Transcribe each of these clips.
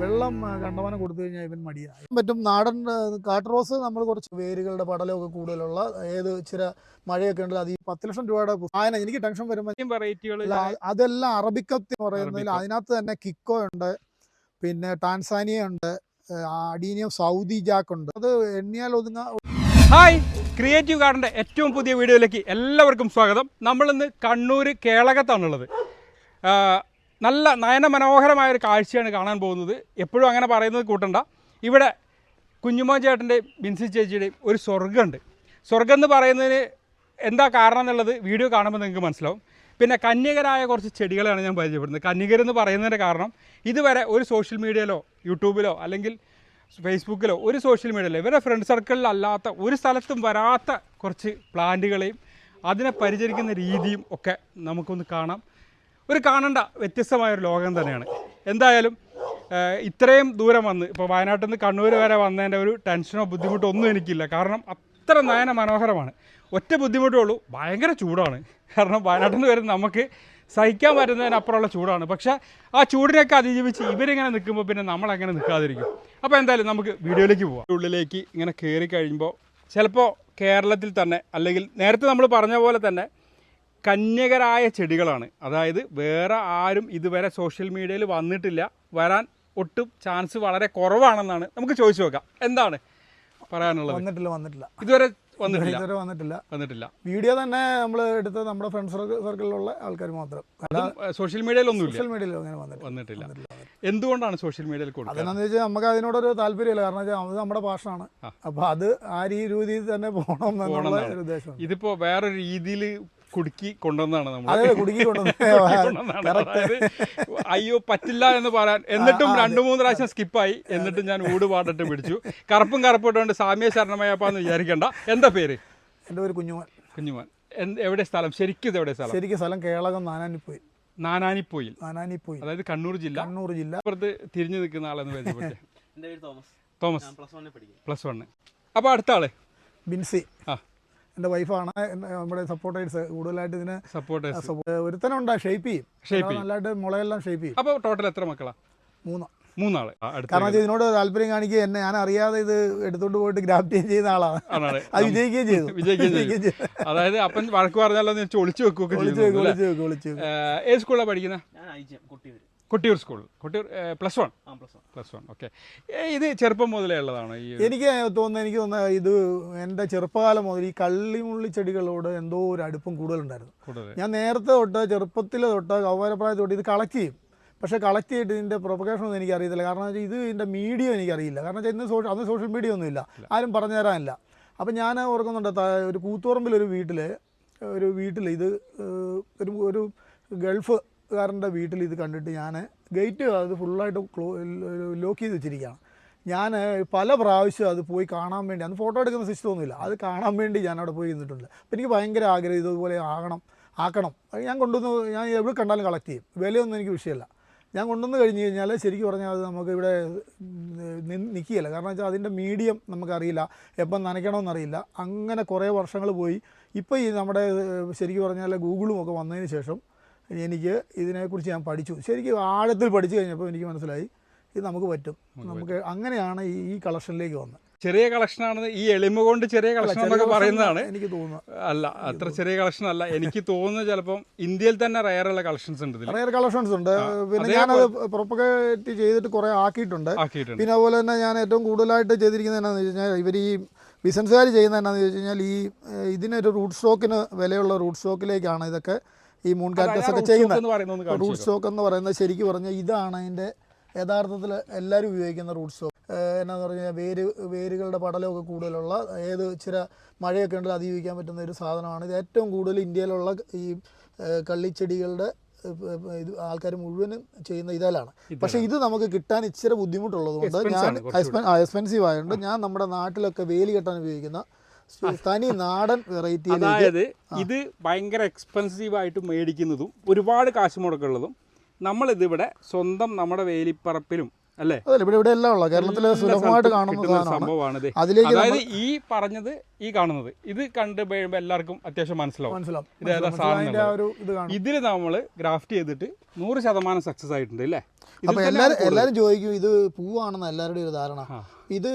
വെള്ളം കണ്ടമാനം കൊടുത്തു കഴിഞ്ഞാൽ ഇവൻ മടിയായി. മറ്റും നാടൻ കാട്ട് കാട്ടുറോസ് നമ്മൾ കുറച്ച് വേരുകളുടെ പടലമൊക്കെ കൂടുതലുള്ള ഏത് ഇച്ചിരി മഴയൊക്കെ ഉണ്ടല്ലോ അത് ഈ പത്ത് ലക്ഷം രൂപയുടെ ആയന എനിക്ക് ടെൻഷൻ വരുമ്പോൾ അതെല്ലാം അറബിക്കത്ത് എന്ന് പറയുന്നതിൽ അതിനകത്ത് തന്നെ കിക്കോ ഉണ്ട് പിന്നെ ടാൻസാനിയ ഉണ്ട് അഡീനിയം സൗദി ജാക്ക് ഉണ്ട്. അത് എണ്ണിയാൽ ഒതുങ്ങ ഹായ് ക്രിയേറ്റീവ് ഗാർഡന്റെ ഏറ്റവും പുതിയ വീഡിയോയിലേക്ക് എല്ലാവർക്കും സ്വാഗതം. നമ്മളിന്ന് കണ്ണൂർ കേളകത്താണുള്ളത്. നല്ല നയനമനോഹരമായ ഒരു കാഴ്ചയാണ് കാണാൻ പോകുന്നത്. എപ്പോഴും അങ്ങനെ പറയുന്നത് കൂട്ടണ്ട. ഇവിടെ കുഞ്ഞുമോൻ ചേട്ടന്റെയും ബിൻസി ചേച്ചിയുടെയും ഒരു സ്വർഗമുണ്ട്. സ്വർഗം എന്ന് പറയുന്നതിന് എന്താ കാരണം എന്നുള്ളത് വീഡിയോ കാണുമ്പോൾ നിങ്ങൾക്ക് മനസ്സിലാവും. പിന്നെ കന്യകരായ കുറച്ച് ചെടികളാണ് ഞാൻ പരിചയപ്പെടുന്നത്. കന്യകർ എന്ന് പറയുന്നതിന്റെ കാരണം ഇതുവരെ ഒരു സോഷ്യൽ മീഡിയയിലോ യൂട്യൂബിലോ അല്ലെങ്കിൽ ഫേസ്ബുക്കിലോ ഒരു സോഷ്യൽ മീഡിയയിലോ ഇവരുടെ ഫ്രണ്ട് സർക്കിളിലല്ലാത്ത ഒരു സ്ഥലത്തും വരാത്ത കുറച്ച് പ്ലാന്റുകളെയും അതിനെ പരിചരിക്കുന്ന രീതിയും ഒക്കെ നമുക്കൊന്ന് കാണാം. ഒരു കാണേണ്ട വ്യത്യസ്തമായ ഒരു ലോകം തന്നെയാണ്. എന്തായാലും ഇത്രയും ദൂരം വന്ന് ഇപ്പോൾ വയനാട്ടിൽ നിന്ന് കണ്ണൂർ വരെ വന്നതിന്റെ ഒരു ടെൻഷനോ ബുദ്ധിമുട്ടോ ഒന്നും എനിക്കില്ല. കാരണം അത്ര നയന മനോഹരമാണ്. ഒറ്റ ബുദ്ധിമുട്ടേ ഉള്ളൂ ഭയങ്കര ചൂടാണ്. കാരണം വയനാട്ടിൽ നിന്ന് വരുന്ന നമുക്ക് സഹിക്കാൻ പറ്റുന്നതിനപ്പുറമുള്ള ചൂടാണ്. പക്ഷേ ആ ചൂടിനൊക്കെ അതിജീവിച്ച് ഇവരിങ്ങനെ നിൽക്കുമ്പോൾ പിന്നെ നമ്മളങ്ങനെ നിൽക്കാതിരിക്കും. അപ്പോൾ എന്തായാലും നമുക്ക് വീഡിയോയിലേക്ക് പോവാം. ഉള്ളിലേക്ക് ഇങ്ങനെ കയറി കഴിയുമ്പോൾ ചിലപ്പോൾ കേരളത്തിൽ തന്നെ അല്ലെങ്കിൽ നേരത്തെ നമ്മൾ പറഞ്ഞ പോലെ തന്നെ കന്യകരായ ചെടികളാണ്. അതായത് വേറെ ആരും ഇതുവരെ സോഷ്യൽ മീഡിയയിൽ വന്നിട്ടില്ല. വരാൻ ഒട്ടും ചാൻസ് വളരെ കുറവാണെന്നാണ്. നമുക്ക് ചോദിച്ചു നോക്കാം. എന്താണ് പറയാനുള്ളത്? വന്നിട്ടില്ല വന്നിട്ടില്ല. ഇതുവരെ വന്നിട്ടില്ല. ഇതുവരെ വന്നിട്ടില്ല. വന്നിട്ടില്ല. വീഡിയോ തന്നെ നമ്മൾ എടുത്തത് നമ്മുടെ ഫ്രണ്ട് സർക്കിളിലുള്ള ആൾക്കാർ മാത്രം. സോഷ്യൽ മീഡിയയിൽ ഒന്നും സോഷ്യൽ മീഡിയയിൽ അങ്ങനെ വന്നിട്ടില്ല. എന്തുകൊണ്ടാണ് സോഷ്യൽ മീഡിയയിൽ കൊടുക്കുക? അതെന്നാന്ന് വെച്ചാൽ നമുക്ക് അതിനോടൊരു താല്പര്യമില്ല. കാരണം വെച്ചാൽ അത് നമ്മുടെ ഭാഷയാണ് അപ്പോൾ അപ്പൊ അത് ആ രീതിയിൽ തന്നെ പോകണം എന്നുള്ള ഉദ്ദേശം ഇതിപ്പോ വേറൊരു രീതിയിൽ കുടുക്കി കൊണ്ടുവന്നതാണ് നമ്മൾ അതെ കുടുക്കി കൊണ്ടുവന്നാണ്. അയ്യോ പറ്റില്ല എന്ന് പറയാൻ. എന്നിട്ടും രണ്ടു മൂന്ന് പ്രാവശ്യം സ്കിപ്പായി. എന്നിട്ടും ഞാൻ ഊട് പാടിട്ട് പിടിച്ചു. കറുപ്പും കറുപ്പിട്ടുകൊണ്ട് സാമ്യ ശരണമയപ്പാന്ന് വിചാരിക്കണ്ട. എന്താ പേര്? എന്റെ പേര് കുഞ്ഞുമോൻ. കുഞ്ഞുമാൻ. എവിടെ സ്ഥലം? ശരിക്കും ഇത് എവിടെ സ്ഥലം? ശരിക്കും സ്ഥലം കേളകം നാനാനിപ്പോയി നാനാനിപ്പോയിൽ. നാനാനിപ്പോയി അതായത് കണ്ണൂർ ജില്ല. കണ്ണൂർ ജില്ല. അപ്പുറത്ത് തിരിഞ്ഞു നിൽക്കുന്ന ആളെന്ന് പരിചയപ്പെട്ടെ പേര് തോമസ്. തോമസ്. ഞാൻ പ്ലസ് വണ്ണ്. അപ്പോൾ അടുത്ത ആൾ? ബിൻസി. ആ. എന്റെ വൈഫാണ്. നമ്മുടെ സപ്പോർട്ടേഴ്സ് കൂടുതലായിട്ട് ഇതിന് സപ്പോർട്ടേഴ്സ് സപ്പോ- ഒരുത്തനുണ്ട് ഷേപ്പ് ചെയ്യും. അയാൾ നല്ലതായിട്ട് മുളയെല്ലാം ഷേപ്പ് ചെയ്യും. അപ്പോൾ ടോട്ടൽ എത്ര മക്കളാ? മൂന്ന്. മൂന്നാൾ. കാരണം വെച്ചാൽ ഇതിനോട് താല്പര്യം കാണിക്കുക എന്നെ ഞാൻ അറിയാതെ ഇത് എടുത്തോണ്ട് പോയിട്ട് ഗ്രാഫ്റ്റ് ചെയ്യുന്ന ആളാണ്. അത് വിജയിക്കുകയും ചെയ്തു. വിജയിക്കുകയും ചെയ്തു. അതായത് അപ്പൻ വഴക്ക് പറഞ്ഞാലോ ഒളിച്ചു വെക്കുക ഒളിച്ചു വെക്കും വിളിച്ചു വെക്കും. ഏത് സ്കൂളിലാണ് പഠിക്കുന്നത് Kottiyoor school. Kottiyoor plus one. Plus one. Okay. ഇത് ചെറുപ്പം മുതലേ ഉള്ളതാണ് ഈ എനിക്ക് തോന്നുന്നത് എനിക്ക് തോന്നുന്നത് ഇത് എന്റെ ചെറുപ്പകാലം മുതൽ ഈ കള്ളിമുള്ളി ചെടികളോട് എന്തോ ഒരു അടുപ്പം കൂടുതലുണ്ടായിരുന്നു. കൂടുതൽ ഞാൻ നേരത്തെ തൊട്ട് ചെറുപ്പത്തിൽ തൊട്ട് കൗമാരപ്രായത്തിൽ തൊട്ട് ഇത് കളക്ട് ചെയ്യും. പക്ഷേ കളക്ട് ചെയ്തിട്ട് ഇതിന്റെ പ്രൊപ്പഗേഷൻ ഒന്നും എനിക്ക് അറിയത്തില്ല കാരണം വെച്ചാൽ ഇത് ഇതിന്റെ മീഡിയം എനിക്കറിയില്ല. കാരണം വെച്ചാൽ ഇന്ന് സോഷ്യൽ അന്ന് സോഷ്യൽ മീഡിയ ഒന്നുമില്ല. ആരും പറഞ്ഞു തരാനില്ല. അപ്പം ഞാൻ ഓർക്കുന്നുണ്ട് ഒരു കൂത്തുറമ്പിലൊരു വീട്ടിൽ ഒരു വീട്ടിൽ ഇത് ഒരു ഒരു ഒരു ഗൾഫുകാരന്റെ വീട്ടിൽ ഇത് കണ്ടിട്ട് ഞാൻ ഗേറ്റ് അത് ഫുള്ളായിട്ട് ക്ലോ ലോക്ക് ചെയ്ത് വെച്ചിരിക്കുകയാണ്. ഞാൻ പല പ്രാവശ്യം അത് പോയി കാണാൻ വേണ്ടി അന്ന് ഫോട്ടോ എടുക്കുന്ന സിസ്റ്റം ഒന്നുമില്ല അത് കാണാൻ വേണ്ടി ഞാൻ അവിടെ പോയി നിന്നിട്ടുണ്ട് അപ്പം എനിക്ക് ഭയങ്കര ആഗ്രഹം ഇതുപോലെ ആകണം ആക്കണം. ഞാൻ കൊണ്ടുവന്ന് ഞാൻ എവിടെ കണ്ടാലും കളക്ട് ചെയ്യും. വിലയൊന്നും എനിക്ക് വിഷയമല്ല. ഞാൻ കൊണ്ടുവന്ന് കഴിഞ്ഞ് കഴിഞ്ഞാൽ ശരിക്കും പറഞ്ഞാൽ അത് നമുക്ക് ഇവിടെ നിൽക്കുകയില്ല കാരണം വെച്ചാൽ അതിന്റെ മീഡിയം നമുക്കറിയില്ല എപ്പം നനയ്ക്കണമെന്നറിയില്ല അങ്ങനെ കുറേ വർഷങ്ങൾ പോയി. ഇപ്പോൾ ഈ നമ്മുടെ ശരിക്കും പറഞ്ഞാൽ ഗൂഗിളും ഒക്കെ വന്നതിന് ശേഷം എനിക്ക് ഇതിനെക്കുറിച്ച് ഞാൻ പഠിച്ചു. ശരിക്കും ആഴത്തിൽ പഠിച്ചു കഴിഞ്ഞപ്പോൾ എനിക്ക് മനസ്സിലായി ഇത് നമുക്ക് പറ്റും. നമുക്ക് അങ്ങനെയാണ് ഈ ഈ കളക്ഷനിലേക്ക് വന്നത്. ചെറിയ കളക്ഷനാണ് ഈ എളിമ കൊണ്ട് ചെറിയ കളക്ഷൻ എന്നൊക്കെ പറയുന്നതാണ്. എനിക്ക് തോന്നുന്നു. അല്ല അത്ര ചെറിയ കളക്ഷൻ അല്ല. എനിക്ക് തോന്നുന്നത് ചിലപ്പം ഇന്ത്യയിൽ തന്നെ റയർ ഉള്ള കളക്ഷൻസ് ഉണ്ട് റയർ കളക്ഷൻസ് ഉണ്ട്. പിന്നെ ഞാൻ ഞാനത് പ്രൊപ്പഗേറ്റ് ചെയ്തിട്ട് കുറെ ആക്കിയിട്ടുണ്ട്. ആക്കിയിട്ടുണ്ട്. പിന്നെ അതുപോലെ തന്നെ ഞാൻ ഏറ്റവും കൂടുതലായിട്ട് ചെയ്തിരിക്കുന്നത് എന്നാന്ന് വെച്ച് കഴിഞ്ഞാൽ ഇവർ ഈ ബിസിനസ്സുകാർ ചെയ്യുന്നത് എന്നാന്ന് വെച്ച് കഴിഞ്ഞാൽ ഈ ഇതിനൊരു റൂട്ട് സ്റ്റോക്കിന് വിലയുള്ള റൂട്ട് സ്റ്റോക്കിലേക്കാണ് ഇതൊക്കെ ഈ മൂൺ കാക്ടസ് ഒക്കെ ചെയ്യുന്നത്. റൂട്ട് സ്റ്റോക്ക് എന്ന് പറയുന്നത് ശരിക്കും പറഞ്ഞാൽ ഇതാണ് അതിന്റെ യഥാർത്ഥത്തിൽ എല്ലാവരും ഉപയോഗിക്കുന്ന റൂട്ട് സ്റ്റോക്ക് എന്നാന്ന് പറഞ്ഞാൽ വേര് വേരുകളുടെ പടലമൊക്കെ കൂടുതലുള്ള ഏത് ഇച്ചിരി മഴയൊക്കെ ഉണ്ടെങ്കിൽ അതിജീവിക്കാൻ പറ്റുന്ന ഒരു സാധനമാണ്. ഇത് ഏറ്റവും കൂടുതൽ ഇന്ത്യയിലുള്ള ഈ കള്ളിച്ചെടികളുടെ ഇത് ആൾക്കാർ മുഴുവനും ചെയ്യുന്ന ഇതിലാണ്. പക്ഷേ ഇത് നമുക്ക് കിട്ടാൻ ഇച്ചിരി ബുദ്ധിമുട്ടുള്ളത് കൊണ്ട് ഞാൻ എക്സ്പെൻസീവ് ആയതുകൊണ്ട് ഞാൻ നമ്മുടെ നാട്ടിലൊക്കെ വേലി കെട്ടാൻ ഉപയോഗിക്കുന്ന തനി നാടൻ വെറൈറ്റി അതായത് ഇത് ഭയങ്കര എക്സ്പെൻസീവ് ആയിട്ട് മേടിക്കുന്നതും ഒരുപാട് കാശ് മുടക്കുള്ളതും നമ്മളിതിവിടെ സ്വന്തം നമ്മുടെ വേലിപ്പറപ്പിലും അല്ലേ? ഇവിടെ ഇവിടെ എല്ലാം ഉള്ള കേരളത്തിൽ സുലഭമായിട്ട് കാണുന്ന സംഭവമാണ് അതിലേക്ക് അതായത് ഈ പറഞ്ഞത് ഈ കാണുന്നത്. ഇത് കണ്ട് കഴിയുമ്പോൾ എല്ലാവർക്കും അത്യാവശ്യം മനസ്സിലാവും. മനസ്സിലാവും. ഇത് ഏതാ സാധനം അതിന്റെ ആ ഒരു ഇത് കാണും. ഇതിൽ നമ്മൾ ഗ്രാഫ്റ്റ് ചെയ്തിട്ട് നൂറ് ശതമാനം സക്സസ് ആയിട്ടുണ്ട് അല്ലേ അപ്പൊ എല്ലാരും എല്ലാരും ചോദിക്കും ഇത് പൂവാണെന്ന് എല്ലാവരുടെയും ഒരു ധാരണ. ഇത്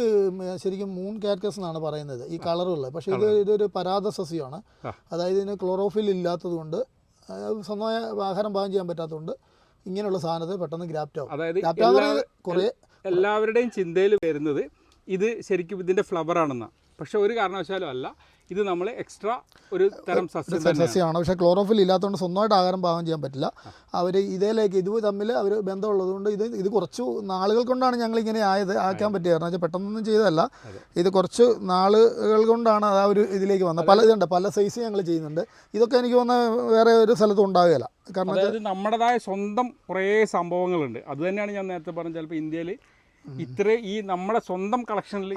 ശരിക്കും മൂൺ കാറ്റസ് എന്നാണ് പറയുന്നത്. ഈ കളറുള്ള പക്ഷേ ഇത് ഇതൊരു പരാത സസ്യമാണ് അതായത് ഇതിന് ക്ലോറോഫിൽ ഇല്ലാത്തതുകൊണ്ട് സ്വന്തമായ ആഹാരം പാകം ചെയ്യാൻ പറ്റാത്തതുകൊണ്ട് ഇങ്ങനെയുള്ള സാധനത്തെ പെട്ടെന്ന് ഗ്രാപ്റ്റ് ആവും. ഗ്രാപ്റ്റ് കുറേ എല്ലാവരുടെയും ചിന്തയിൽ വരുന്നത് ഇത് ശരിക്കും ഇതിന്റെ ഫ്ലവർ ആണെന്നാണ് പക്ഷെ ഒരു കാരണവശാലും അല്ല. ഇത് നമ്മൾ എക്സ്ട്രാ ഒരു തരം സസ്യമാണ്. പക്ഷേ ക്ലോറോഫിൽ ഇല്ലാത്തതുകൊണ്ട് സ്വന്തമായിട്ട് ആഹാരം പാകം ചെയ്യാൻ പറ്റില്ല. അവർ ഇതിലേക്ക് ഇത് തമ്മിൽ അവർ ബന്ധമുള്ളതുകൊണ്ട് ഇത് ഇത് കുറച്ച് നാളുകൾ കൊണ്ടാണ് ഞങ്ങൾ ഇങ്ങനെ ആയത് ആക്കാൻ പറ്റിയത്. കാരണം വെച്ചാൽ പെട്ടെന്നൊന്നും ചെയ്തതല്ല. ഇത് കുറച്ച് നാളുകൾ കൊണ്ടാണ് ആ ഒരു ഇതിലേക്ക് വന്നത്. പല ഇതുണ്ട്. പല സൈസ് ഞങ്ങൾ ചെയ്യുന്നുണ്ട്. ഇതൊക്കെ എനിക്ക് വന്ന വേറെ ഒരു സ്ഥലത്തും ഉണ്ടാവുകയില്ല. കാരണം അതായത് നമ്മുടേതായ സ്വന്തം കുറേ സംഭവങ്ങളുണ്ട്. അത് തന്നെയാണ് ഞാൻ നേരത്തെ പറഞ്ഞത്. ചിലപ്പോൾ ഇന്ത്യയിൽ ഇത്ര ഈ നമ്മുടെ സ്വന്തം കളക്ഷനിൽ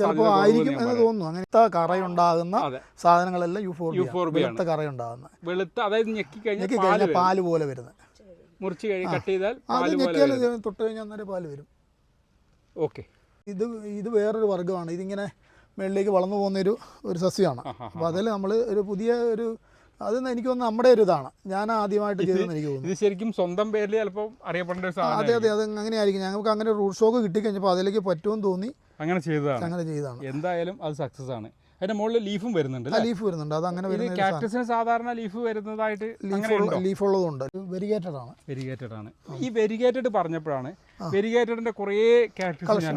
ചിലപ്പോൾ ആയിരിക്കും എന്ന് തോന്നുന്നു. അങ്ങനത്തെ കറയുണ്ടാകുന്ന സാധനങ്ങളെല്ലാം യൂഫോർബിയ. യൂഫോർബിയ വെളുത്ത കറയുണ്ടാകുന്ന. വെളുത്ത അതായത് ഞെക്കി കഴിഞ്ഞാൽ പാൽ. പാൽ വരുന്നത്. മുറിച്ച് കഴിഞ്ഞ് കട്ട് ചെയ്താൽ അത് ഞെക്കിയാൽ തൊട്ട് കഴിഞ്ഞാൽ അന്നേരം പാൽ വരും. ഓക്കെ. ഇത് ഇത് വേറൊരു വർഗമാണ്. ഇതിങ്ങനെ മേളിലേക്ക് വളർന്നു പോകുന്ന ഒരു സസ്യമാണ്. അപ്പോൾ അതിൽ നമ്മൾ ഒരു പുതിയ ഒരു അത് എനിക്ക് തോന്നുന്നു നമ്മുടെ ഒരു ഇതാണ്. ഞാൻ ആദ്യമായിട്ട് ചെയ്തെന്ന് എനിക്ക് തോന്നുന്നു. ഇത് ശരിക്കും സ്വന്തം പേരിൽ ചിലപ്പോൾ അറിയപ്പെടേണ്ട ഒരു ആ, അതെ സാധനം അതെ അത് അങ്ങനെയായിരിക്കും ഞങ്ങൾക്ക് അങ്ങനെ റൂട്ട് ഷോക്ക് കിട്ടിക്കഴിഞ്ഞപ്പോൾ അതിലേക്ക് പറ്റുമെന്ന് തോന്നി. അങ്ങനെ ചെയ്തതാണ്. അങ്ങനെ ചെയ്തതാണ്. എന്തായാലും അത് സക്സസ് ആണ്. അതിന്റെ മുകളിൽ ലീഫും വരുന്നുണ്ട് ലീഫ് വരുന്നുണ്ട്. അത് അങ്ങനെ വരുന്നത് വരുന്ന കാക്ടസിന് സാധാരണ ലീഫ് വരുന്നതായിട്ട് ലീഫ് ഉള്ളതുണ്ട്. വെരിഗേറ്റഡ് ആണ്. വെരിഗേറ്റഡ് ആണ്. ഈ വെരിഗേറ്റഡ് പറഞ്ഞപ്പോഴാണ് വെരിഗേറ്റഡിന്റെ കുറേ കാക്ടസ്.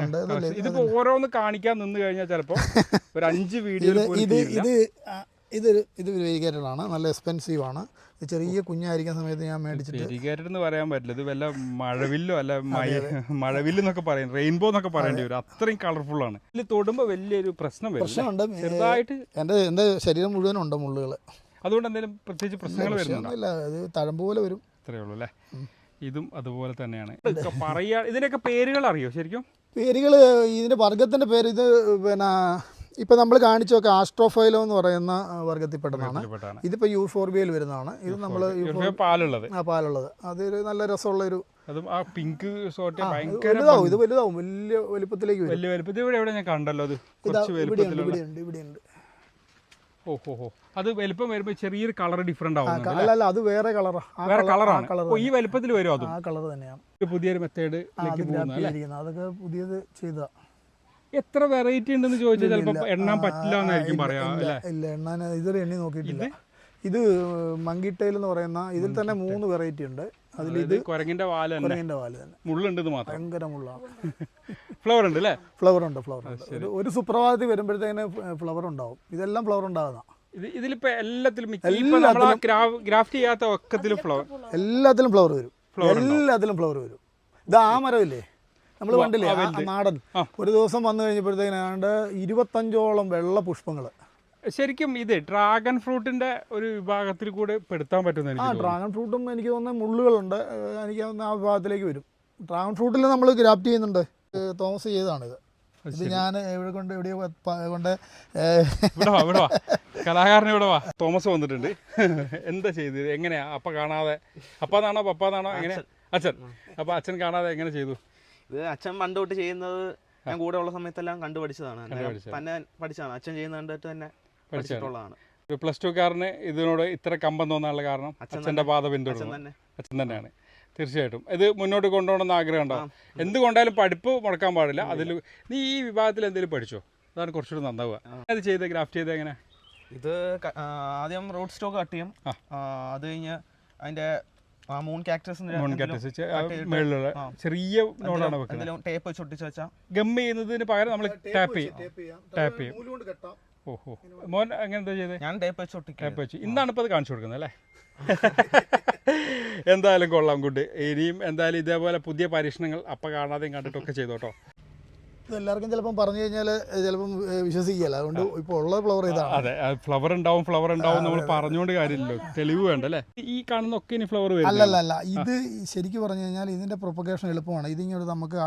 ഇതിപ്പോ ഓരോന്ന് കാണിക്കാൻ നിന്ന് കഴിഞ്ഞാൽ ചിലപ്പോ ഒരു അഞ്ച് വീഡിയോ ഇത് ഇത് തീരില്ല. ഇത് വെരിഗേറ്റഡ് ആണ് നല്ല എക്സ്പെൻസീവ് ആണ്. ഇത് ചെറിയ കുഞ്ഞായിരിക്കുന്ന സമയത്ത് ഞാൻ മേടിച്ചിട്ട് വെരിഗേറ്റഡ് എന്ന് പറയാൻ പറ്റില്ല. ഇത് വല്ല മഴവില്ലോ അല്ല മഴവില്ല് എന്നൊക്കെ പറയും. റെയിൻബോ എന്നൊക്കെ പറയേണ്ടി വരും. അത്രയും കളർഫുൾ ആണ്. ഇതിൽ തൊടുമ്പോൾ വലിയൊരു പ്രശ്നം? പ്രശ്നമുണ്ട്. ചെറുതായിട്ട് എന്റെ എന്റെ ശരീരം മുഴുവൻ ഉണ്ട് മുള്ളുകൾ അതുകൊണ്ട് എന്തെങ്കിലും പ്രത്യേകിച്ച് പ്രശ്നങ്ങൾ വരുന്നുണ്ടോ? ഒന്നുമില്ല. അത് തഴമ്പ് പോലെ വരും. ഇത്രയേ ഉള്ളൂ അല്ലേ? ഇതും അതുപോലെ തന്നെയാണ്. പറയുക പറയാ ഇതിനൊക്കെ പേരുകൾ അറിയോ ശരിക്കും? പേരുകൾ ഇതിന്റെ വർഗത്തിന്റെ പേര് ഇത് പിന്നെ ഇപ്പം നമ്മൾ കാണിച്ചൊക്കെ ആസ്ട്രോഫൈലോ എന്ന് പറയുന്ന വർഗത്തിൽപ്പെട്ടതാണ് ഇതിപ്പോൾ യൂഫോർബിയയിൽ വരുന്നതാണ്. ഇത് നമ്മൾ പാലുള്ളത്. ആ പാലുള്ളത്. അതൊരു നല്ല രസമുള്ള ഒരു പിങ്ക് വലുതാവും ഇത് വലുതാവും. വലിയ വലുപ്പത്തിലേക്ക് വരും. വലിയ വലുപ്പത്തിൽ ഇവിടെ എവിടെ ഞാൻ കണ്ടല്ലോ അത്? ഇവിടെയുണ്ട് ഇവിടെയുണ്ട് ഇവിടെയുണ്ട്. ഓ ഹോ ഹോ. അത് വലുപ്പം വരുമ്പോൾ ചെറിയൊരു കളർ ഡിഫറെന്റ് ആ, അല്ല? അല്ല അത് വേറെ കളറാണ് വേറെ കളറാണ്. ഈ വലുപ്പത്തിൽ വരും അതും. ആ കളർ തന്നെയാണ് പുതിയൊരു മെത്തേഡ് അതൊക്കെ പുതിയത് ചെയ്തതാ. എത്ര വെറൈറ്റി ഉണ്ടെന്ന് ചോദിച്ചാൽ ചിലപ്പോൾ എണ്ണാൻ പറ്റില്ല എന്നായിരിക്കും പറയാ ഇല്ല, അല്ലേ? ഇല്ല എണ്ണാൻ ഇതൊരു എണ്ണി നോക്കിയിട്ടില്ല. ഇത്? മങ്കിട്ടയിൽ എന്ന് പറയുന്ന ഇതിൽ തന്നെ മൂന്ന് വെറൈറ്റി ഉണ്ട്. അതിൽ ഇത് കുരങ്ങിന്റെ വാൽ തന്നെ. കുരങ്ങിന്റെ പാൽ തന്നെ. മുള്ളുണ്ടെന്ന് മാത്രം. ഭയങ്കര മുള്ളാണ്. ഫ്ലവർ ഉണ്ട് അല്ലേ? ഫ്ലവർ ഉണ്ട് ഫ്ലവർ ഉണ്ട്. ഒരു സുപ്രഭാതത്തിൽ വരുമ്പോഴത്തേന് ഫ്ലവർ ഉണ്ടാവും. ഇതെല്ലാം ഫ്ലവർ ഉണ്ടാകുന്ന ഇത് ഇതിലിപ്പോ എല്ലാത്തിലും ഗ്രാഫ്റ്റ് ചെയ്യാത്ത ഒക്കത്തിലും ഫ്ലവർ എല്ലാത്തിലും ഫ്ലവർ വരും. എല്ലാത്തിലും ഫ്ലവർ വരും. ഇത് ആ മരമില്ലേ നമ്മൾ കണ്ടില്ലേ ആ നാടൻ. ഒരു ദിവസം വന്നു കഴിഞ്ഞപ്പോഴത്തേനാണ്ട് ഇരുപത്തഞ്ചോളം വെള്ള പുഷ്പങ്ങൾ ശരിക്കും ഇത് ഡ്രാഗൺ ഫ്രൂട്ടിന്റെ ഒരു വിഭാഗത്തിൽ കൂടെ പെടുത്താൻ പറ്റുന്ന ആ. ഡ്രാഗൺ ഫ്രൂട്ടും എനിക്ക് തോന്നുന്ന മുള്ളുകളുണ്ട്. എനിക്ക് തോന്നുന്ന ആ വിഭാഗത്തിലേക്ക് വരും. ഡ്രാഗൺ ഫ്രൂട്ടിൽ നമ്മൾ ഗ്രാഫ്റ്റ് ചെയ്യുന്നുണ്ട്. തോമസ് ചെയ്തതാണിത്. ഇത് ഞാൻ ഇവിടെ കൊണ്ട് എവിടെയോ കൊണ്ട് കലാകാരൻ ഇവിടെ വാ തോമസ് വന്നിട്ടുണ്ട്. എന്താ ചെയ്തത്? എങ്ങനെയാ? അപ്പ കാണാതെ. അപ്പാന്നാണോ പപ്പാന്നാണോ? എങ്ങനെ അച്ഛൻ. അപ്പൊ അച്ഛൻ കാണാതെ എങ്ങനെ ചെയ്തു? ഇത് അച്ഛൻ പണ്ട് തൊട്ട് ചെയ്യുന്നത് ഞാൻ കൂടെ ഉള്ള സമയത്തെല്ലാം കണ്ടു പഠിച്ചതാണ്. തന്നെ പഠിച്ചതാണ്. അച്ഛൻ ചെയ്യുന്ന കണ്ടിട്ട് തന്നെ പഠിച്ചിട്ടുള്ളതാണ്. ഒരു പ്ലസ് ടു കാരന് ഇതിനോട് ഇത്ര കമ്പം തോന്നാനുള്ള കാരണം അച്ഛന്റെ അച്ഛന്റെ പാത പിന്തുടർന്നു. തന്നെ. അച്ഛൻ തന്നെയാണ്. തീർച്ചയായിട്ടും. ഇത് മുന്നോട്ട് കൊണ്ടുപോകണമെന്ന് ആഗ്രഹം ഉണ്ടാവും എന്തുകൊണ്ടായാലും പഠിപ്പ് മുടക്കാൻ പാടില്ല. അതിൽ നീ ഈ വിഭാഗത്തിൽ എന്തെങ്കിലും പഠിച്ചോ? അതാണ് കുറച്ചുകൂടി നന്നാവുക. അത് ചെയ്ത് ഗ്രാഫ്റ്റ് ചെയ്ത് എങ്ങനെ? ഇത് ആദ്യം റോഡ് സ്റ്റോക്ക് കട്ട് ചെയ്യും. അത് കഴിഞ്ഞ് അതിന്റെ ആ മൂൺ കാക്ടസ് മേളിലുള്ള ചെറിയ നോഡാണ് വെക്കുന്നത്. ടേപ്പ് വെച്ച് ഒട്ടിച്ച് വെച്ചാൽ ഗം ചെയ്യുന്നതിന് പകരം നമ്മൾ ടാപ്പ് ചെയ്യും. ടാപ്പ് ചെയ്യും. ഓഹോ. മോൻ അങ്ങനെ എന്താ ചെയ്തത് ഞാൻ ടേപ്പ് വെച്ച് ഒട്ടിക്കും. ടാപ്പ് വെച്ച്. ഇന്നാണ് ഇപ്പോൾ അത് കാണിച്ചു കൊടുക്കുന്നത് അല്ലേ? എന്തായാലും കൊള്ളാം കുട്ടി. ഇനിയും എന്തായാലും ഇതേപോലെ പുതിയ പരീക്ഷണങ്ങൾ അപ്പം കാണാതെയും കണ്ടിട്ടൊക്കെ ചെയ്തോട്ടോ. എല്ലാവർക്കും ചിലപ്പം പറഞ്ഞു കഴിഞ്ഞാൽ ചിലപ്പം വിശ്വസിക്കുകയല്ല. അതുകൊണ്ട് ഇപ്പോൾ ഉള്ള ഫ്ലവർ ഇതാണ്. അതെ ഫ്ലവർ ഉണ്ടാവും ഫ്ലവർ ഉണ്ടാവും നമ്മൾ പറഞ്ഞുകൊണ്ട് കാര്യമില്ലല്ലോ. തെളിവ് വേണ്ട അല്ലേ? ഈ കാണുന്ന ഒക്കെ ഇനി ഫ്ലവർ വരും അല്ലല്ല അല്ല. ഇത് ശരിക്കും പറഞ്ഞു കഴിഞ്ഞാൽ ഇതിന്റെ പ്രൊപ്പഗേഷൻ എളുപ്പമാണ്. ഇതിങ്ങോട്ട് നമുക്ക്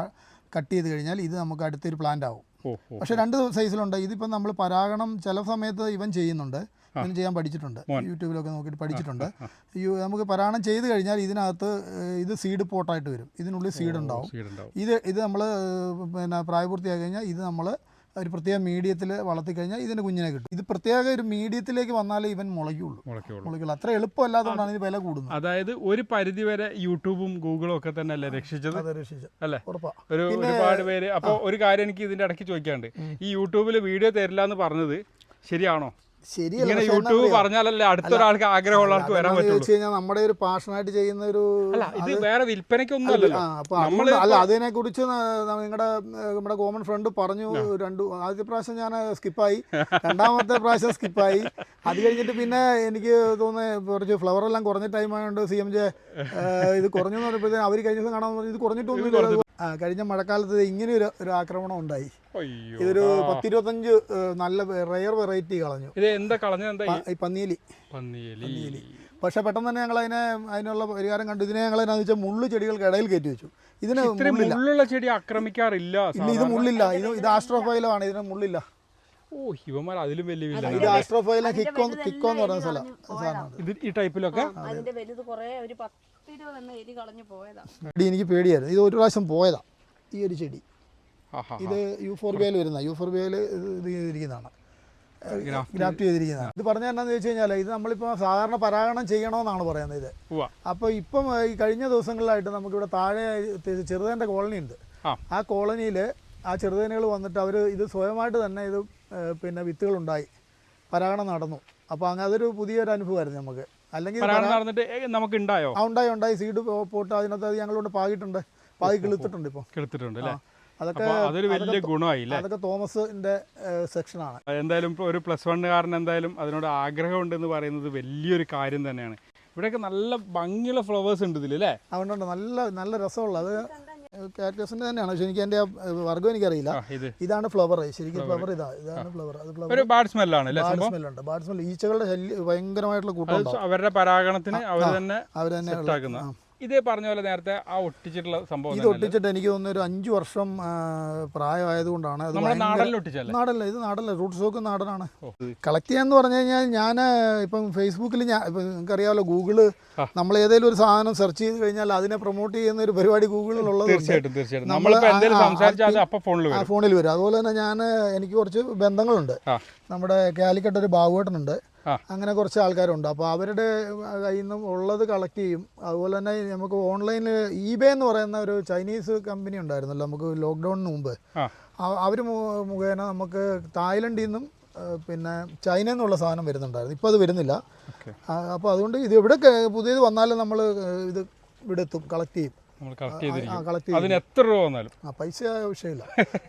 കട്ട് ചെയ്ത് കഴിഞ്ഞാൽ ഇത് നമുക്ക് അടുത്തൊരു പ്ലാന്റ് ആവും. പക്ഷേ രണ്ട് സൈസിലുണ്ട്. ഇതിപ്പം നമ്മൾ പരാഗണം ചില സമയത്ത് ഇവൻ ചെയ്യുന്നുണ്ട്. ഇവൻ ചെയ്യാൻ പഠിച്ചിട്ടുണ്ട്. യൂട്യൂബിലൊക്കെ നോക്കിയിട്ട് പഠിച്ചിട്ടുണ്ട്. നമുക്ക് പരാണം ചെയ്ത് കഴിഞ്ഞാൽ ഇതിനകത്ത് ഇത് സീഡ് പോട്ടായിട്ട് വരും. ഇതിനുള്ളിൽ സീഡ് ഉണ്ടാവും. ഇത് ഇത് നമ്മൾ പിന്നെ പ്രായപൂർത്തിയായി കഴിഞ്ഞാൽ ഇത് നമ്മൾ ഒരു പ്രത്യേക മീഡിയത്തിൽ വളർത്തി കഴിഞ്ഞാൽ ഇതിന് കുഞ്ഞിനെ കിട്ടും. ഇത് പ്രത്യേക ഒരു മീഡിയത്തിലേക്ക് വന്നാലേ ഇവൻ മുളയ്ക്കുള്ളൂ. മുളയ്ക്കുള്ളൂ. അത്ര എളുപ്പമല്ലാത്തതുകൊണ്ടാണ് ഇത് വില കൂടുന്നത്. അതായത് ഒരു പരിധി വരെ യൂട്യൂബും ഗൂഗിളും ഒക്കെ തന്നെ അല്ലേ രക്ഷിച്ചത്. അല്ലേ? ഒരു ഒരുപാട് പേര്. അപ്പോൾ ഒരു കാര്യം എനിക്ക് ഇതിന്റെ ഇടയ്ക്ക് ചോദിക്കാണ്ട് ഈ യൂട്യൂബിൽ വീഡിയോ തരില്ല എന്ന് പറഞ്ഞത് ശരിയാണോ? ശരിയല്ല യൂട്യൂബ്? പറഞ്ഞാലല്ലേ അടുത്തൊരാൾക്ക് ആഗ്രഹമുള്ള ആൾക്ക് വരാൻ കഴിഞ്ഞാൽ നമ്മുടെ ഒരു പാഷനായിട്ട് ചെയ്യുന്ന ഒരു ഇത് വേറെ വിൽപ്പനയ്ക്കൊന്നും അല്ലല്ലോ. ആ അപ്പൊ അതുകൊണ്ട് അല്ല അതിനെ കുറിച്ച് നിങ്ങളുടെ നമ്മുടെ കോമൺ ഫ്രണ്ട് പറഞ്ഞു രണ്ടു ആദ്യത്തെ പ്രാവശ്യം ഞാൻ സ്കിപ്പായി രണ്ടാമത്തെ പ്രാവശ്യം സ്കിപ്പായി. അത് കഴിഞ്ഞിട്ട് പിന്നെ എനിക്ക് തോന്നുന്നത് കുറച്ച് ഫ്ലവർ എല്ലാം കുറഞ്ഞ ടൈം ആയതുകൊണ്ട് സി എം ജെ ഇത് കുറഞ്ഞു എന്ന് പറഞ്ഞപ്പോഴത്തേക്കും അവർ കഴിഞ്ഞ ദിവസം കാണാൻ പറഞ്ഞു ഇത് കുറഞ്ഞിട്ടൊന്നുമില്ല. ആ കഴിഞ്ഞ മഴക്കാലത്ത് ഇങ്ങനെ ഒരു ഒരു ആക്രമണം ഉണ്ടായി. അയ്യോ ഇതൊരു പത്തിരുപത്തഞ്ച് നല്ല റയർ വെറൈറ്റി കളഞ്ഞു. ഇത് എന്താ കളഞ്ഞത്? പന്നിയലി പന്നിയലി പക്ഷെ പെട്ടെന്ന് തന്നെ ഞങ്ങൾ അതിനെ അതിനുള്ള പരിഹാരം കണ്ടു. ഇതിനെ ഞങ്ങൾ എന്നാന്ന് വെച്ചാൽ മുള്ളു ചെടികൾക്ക് ഇടയിൽ കയറ്റി വെച്ചു. ഇതിന് മുള്ളുള്ള ചെടി ആക്രമിക്കാറില്ല ഇല്ല ഇത് മുള്ളില്ല. ഇത് ഇത് ആസ്ട്രോഫൈലമാണ് ഇതിന് മുള്ളില്ല. ഓ ഇവന്മാർ അതിലും വലിയ ഇത് ആസ്ട്രോഫൈലം ഹിക്കോ കിക്കോ എന്ന് പറഞ്ഞ സ്ഥലം ഇത് ഈ ടൈപ്പിലൊക്കെ അതിന്റെ വലുത് കുറേ ഒരു പത്തിരുപത് എണ്ണ എലി കളഞ്ഞു പോയതാ. ചെടി എനിക്ക് പേടിയായിരുന്നു. ഇത് ഒരു പ്രാവശ്യം പോയതാ ഈ ഒരു ചെടി. ഇത് യൂഫോർബിയയിൽ വരുന്ന യൂഫോർബിയയിൽ ഇത് ഇത് ചെയ്തിരിക്കുന്നതാണ്. ഗ്രാഫ്റ്റ് ചെയ്തിരിക്കുന്നതാണ്. ഇത് പറഞ്ഞ എന്നാന്ന് വെച്ച് കഴിഞ്ഞാൽ ഇത് നമ്മളിപ്പോൾ സാധാരണ പരാഗണം ചെയ്യണമെന്നാണ് പറയുന്നത് ഇത്. അപ്പോൾ ഇപ്പം ഈ കഴിഞ്ഞ ദിവസങ്ങളിലായിട്ട് നമുക്കിവിടെ താഴെ ചെറുതേന്റെ കോളനി ഉണ്ട്. ആ. കോളനിയിൽ ആ ചെറുതേനുകൾ വന്നിട്ട് അവർ ഇത് സ്വയമായിട്ട് തന്നെ ഇത് പിന്നെ വിത്തുകളുണ്ടായി. പരാഗണം നടന്നു. അപ്പോൾ അങ്ങനെ അതൊരു പുതിയൊരു അനുഭവമായിരുന്നു നമുക്ക്. അല്ലെങ്കിൽ നടന്നിട്ട് നമുക്ക് ഉണ്ടായോ ഉണ്ടായി ഉണ്ടായി. സീഡ് പോട്ട് അതിനകത്ത് അത് ഞങ്ങളോട് പാകിയിട്ടുണ്ട്. പാകി കിളുത്തിട്ടുണ്ട് ഇപ്പോൾ കിളുത്തിട്ടുണ്ട് അല്ലേ? അതൊക്കെ അതൊരു വലിയ ഗുണമായി അതൊക്കെ തോമസിന്റെ സെക്ഷനാണ്. എന്തായാലും ഒരു പ്ലസ് വണ്ണുകാരൻ എന്തായാലും അതിനോട് ആഗ്രഹമുണ്ടെന്ന് പറയുന്നത് വലിയൊരു കാര്യം തന്നെയാണ്. ഇവിടെയൊക്കെ നല്ല ഭംഗിയുള്ള ഫ്ലവേഴ്സ് ഉണ്ട് ഇതിൽ അല്ലേ? അതുകൊണ്ടുണ്ട് നല്ല നല്ല രസമുള്ള അത് കാറ്റസിന്റെ തന്നെയാണ്. പക്ഷെ എനിക്ക് എന്റെ വർഗം എനിക്കറിയില്ല. ഇതാണ് ഫ്ലവർ. ശരിക്കും ഫ്ലവർ. ഇതാ. ഇതാണ് ഫ്ലവർ. അത് ഫ്ലവർ ബാഡ് സ്മെല്ലാണ് ബാഡ് സ്മെല്ലുണ്ട് ബാഡ് സ്മെല്ല് ഈച്ചകളുടെ ശല്യം ഭയങ്കരമായിട്ടുള്ള കൂട്ടം അവരുടെ പരാഗണത്തിന് അവർ തന്നെ അവർ തന്നെ ഇതേ പറഞ്ഞ പോലെ നേരത്തെ ആ ഒട്ടിച്ചിട്ടുള്ള സംഭവം ഇത് ഒട്ടിച്ചിട്ട് എനിക്ക് തോന്നുന്നു ഒരു അഞ്ച് വർഷം പ്രായമായതുകൊണ്ടാണ് അത് നാടല്ല ഇത് നാടല്ല റൂട്ട് സോക്ക് നാടനാണ്. കളക്ട് ചെയ്യാന്ന് പറഞ്ഞു കഴിഞ്ഞാൽ ഞാൻ ഇപ്പം ഫേസ്ബുക്കിൽ ഞാൻ ഇപ്പം നിങ്ങൾക്കറിയാമല്ലോ ഗൂഗിൾ. നമ്മൾ ഏതെങ്കിലും ഒരു സാധനം സെർച്ച് ചെയ്ത് കഴിഞ്ഞാൽ അതിനെ പ്രൊമോട്ട് ചെയ്യുന്ന ഒരു പരിപാടി ഗൂഗിളിലുള്ളത് തീർച്ചയായിട്ടും തീർച്ചയായിട്ടും. നമ്മൾ ഫോണിൽ വരും. അതുപോലെ തന്നെ ഞാൻ എനിക്ക് കുറച്ച് ബന്ധങ്ങളുണ്ട്. നമ്മുടെ കാലിക്കട്ട് ഒരു ബാബുവേട്ടനുണ്ട്. അങ്ങനെ കുറച്ച് ആൾക്കാരുണ്ട്. അപ്പോൾ അവരുടെ കയ്യിൽ നിന്നും ഉള്ളത് കളക്ട് ചെയ്യും. അതുപോലെ തന്നെ നമുക്ക് ഓൺലൈനിൽ ഈബേ എന്ന് പറയുന്ന ഒരു ചൈനീസ് കമ്പനി ഉണ്ടായിരുന്നല്ലോ നമുക്ക് ലോക്ക്ഡൗണിന് മുമ്പ്. അവർ മുഖേന നമുക്ക് തായ്ലൻഡിൽ നിന്നും പിന്നെ ചൈന നിന്നുള്ള സാധനം വരുന്നുണ്ടായിരുന്നു. ഇപ്പോൾ അത് വരുന്നില്ല. അപ്പോൾ അതുകൊണ്ട് ഇത് എവിടെ പുതിയത് വന്നാലും നമ്മൾ ഇത് ഇവിടെ എത്തും കളക്ട് ചെയ്യും. അതിന് എത്ര രൂപ വന്നാലും. ആ പൈസ വിഷയമില്ല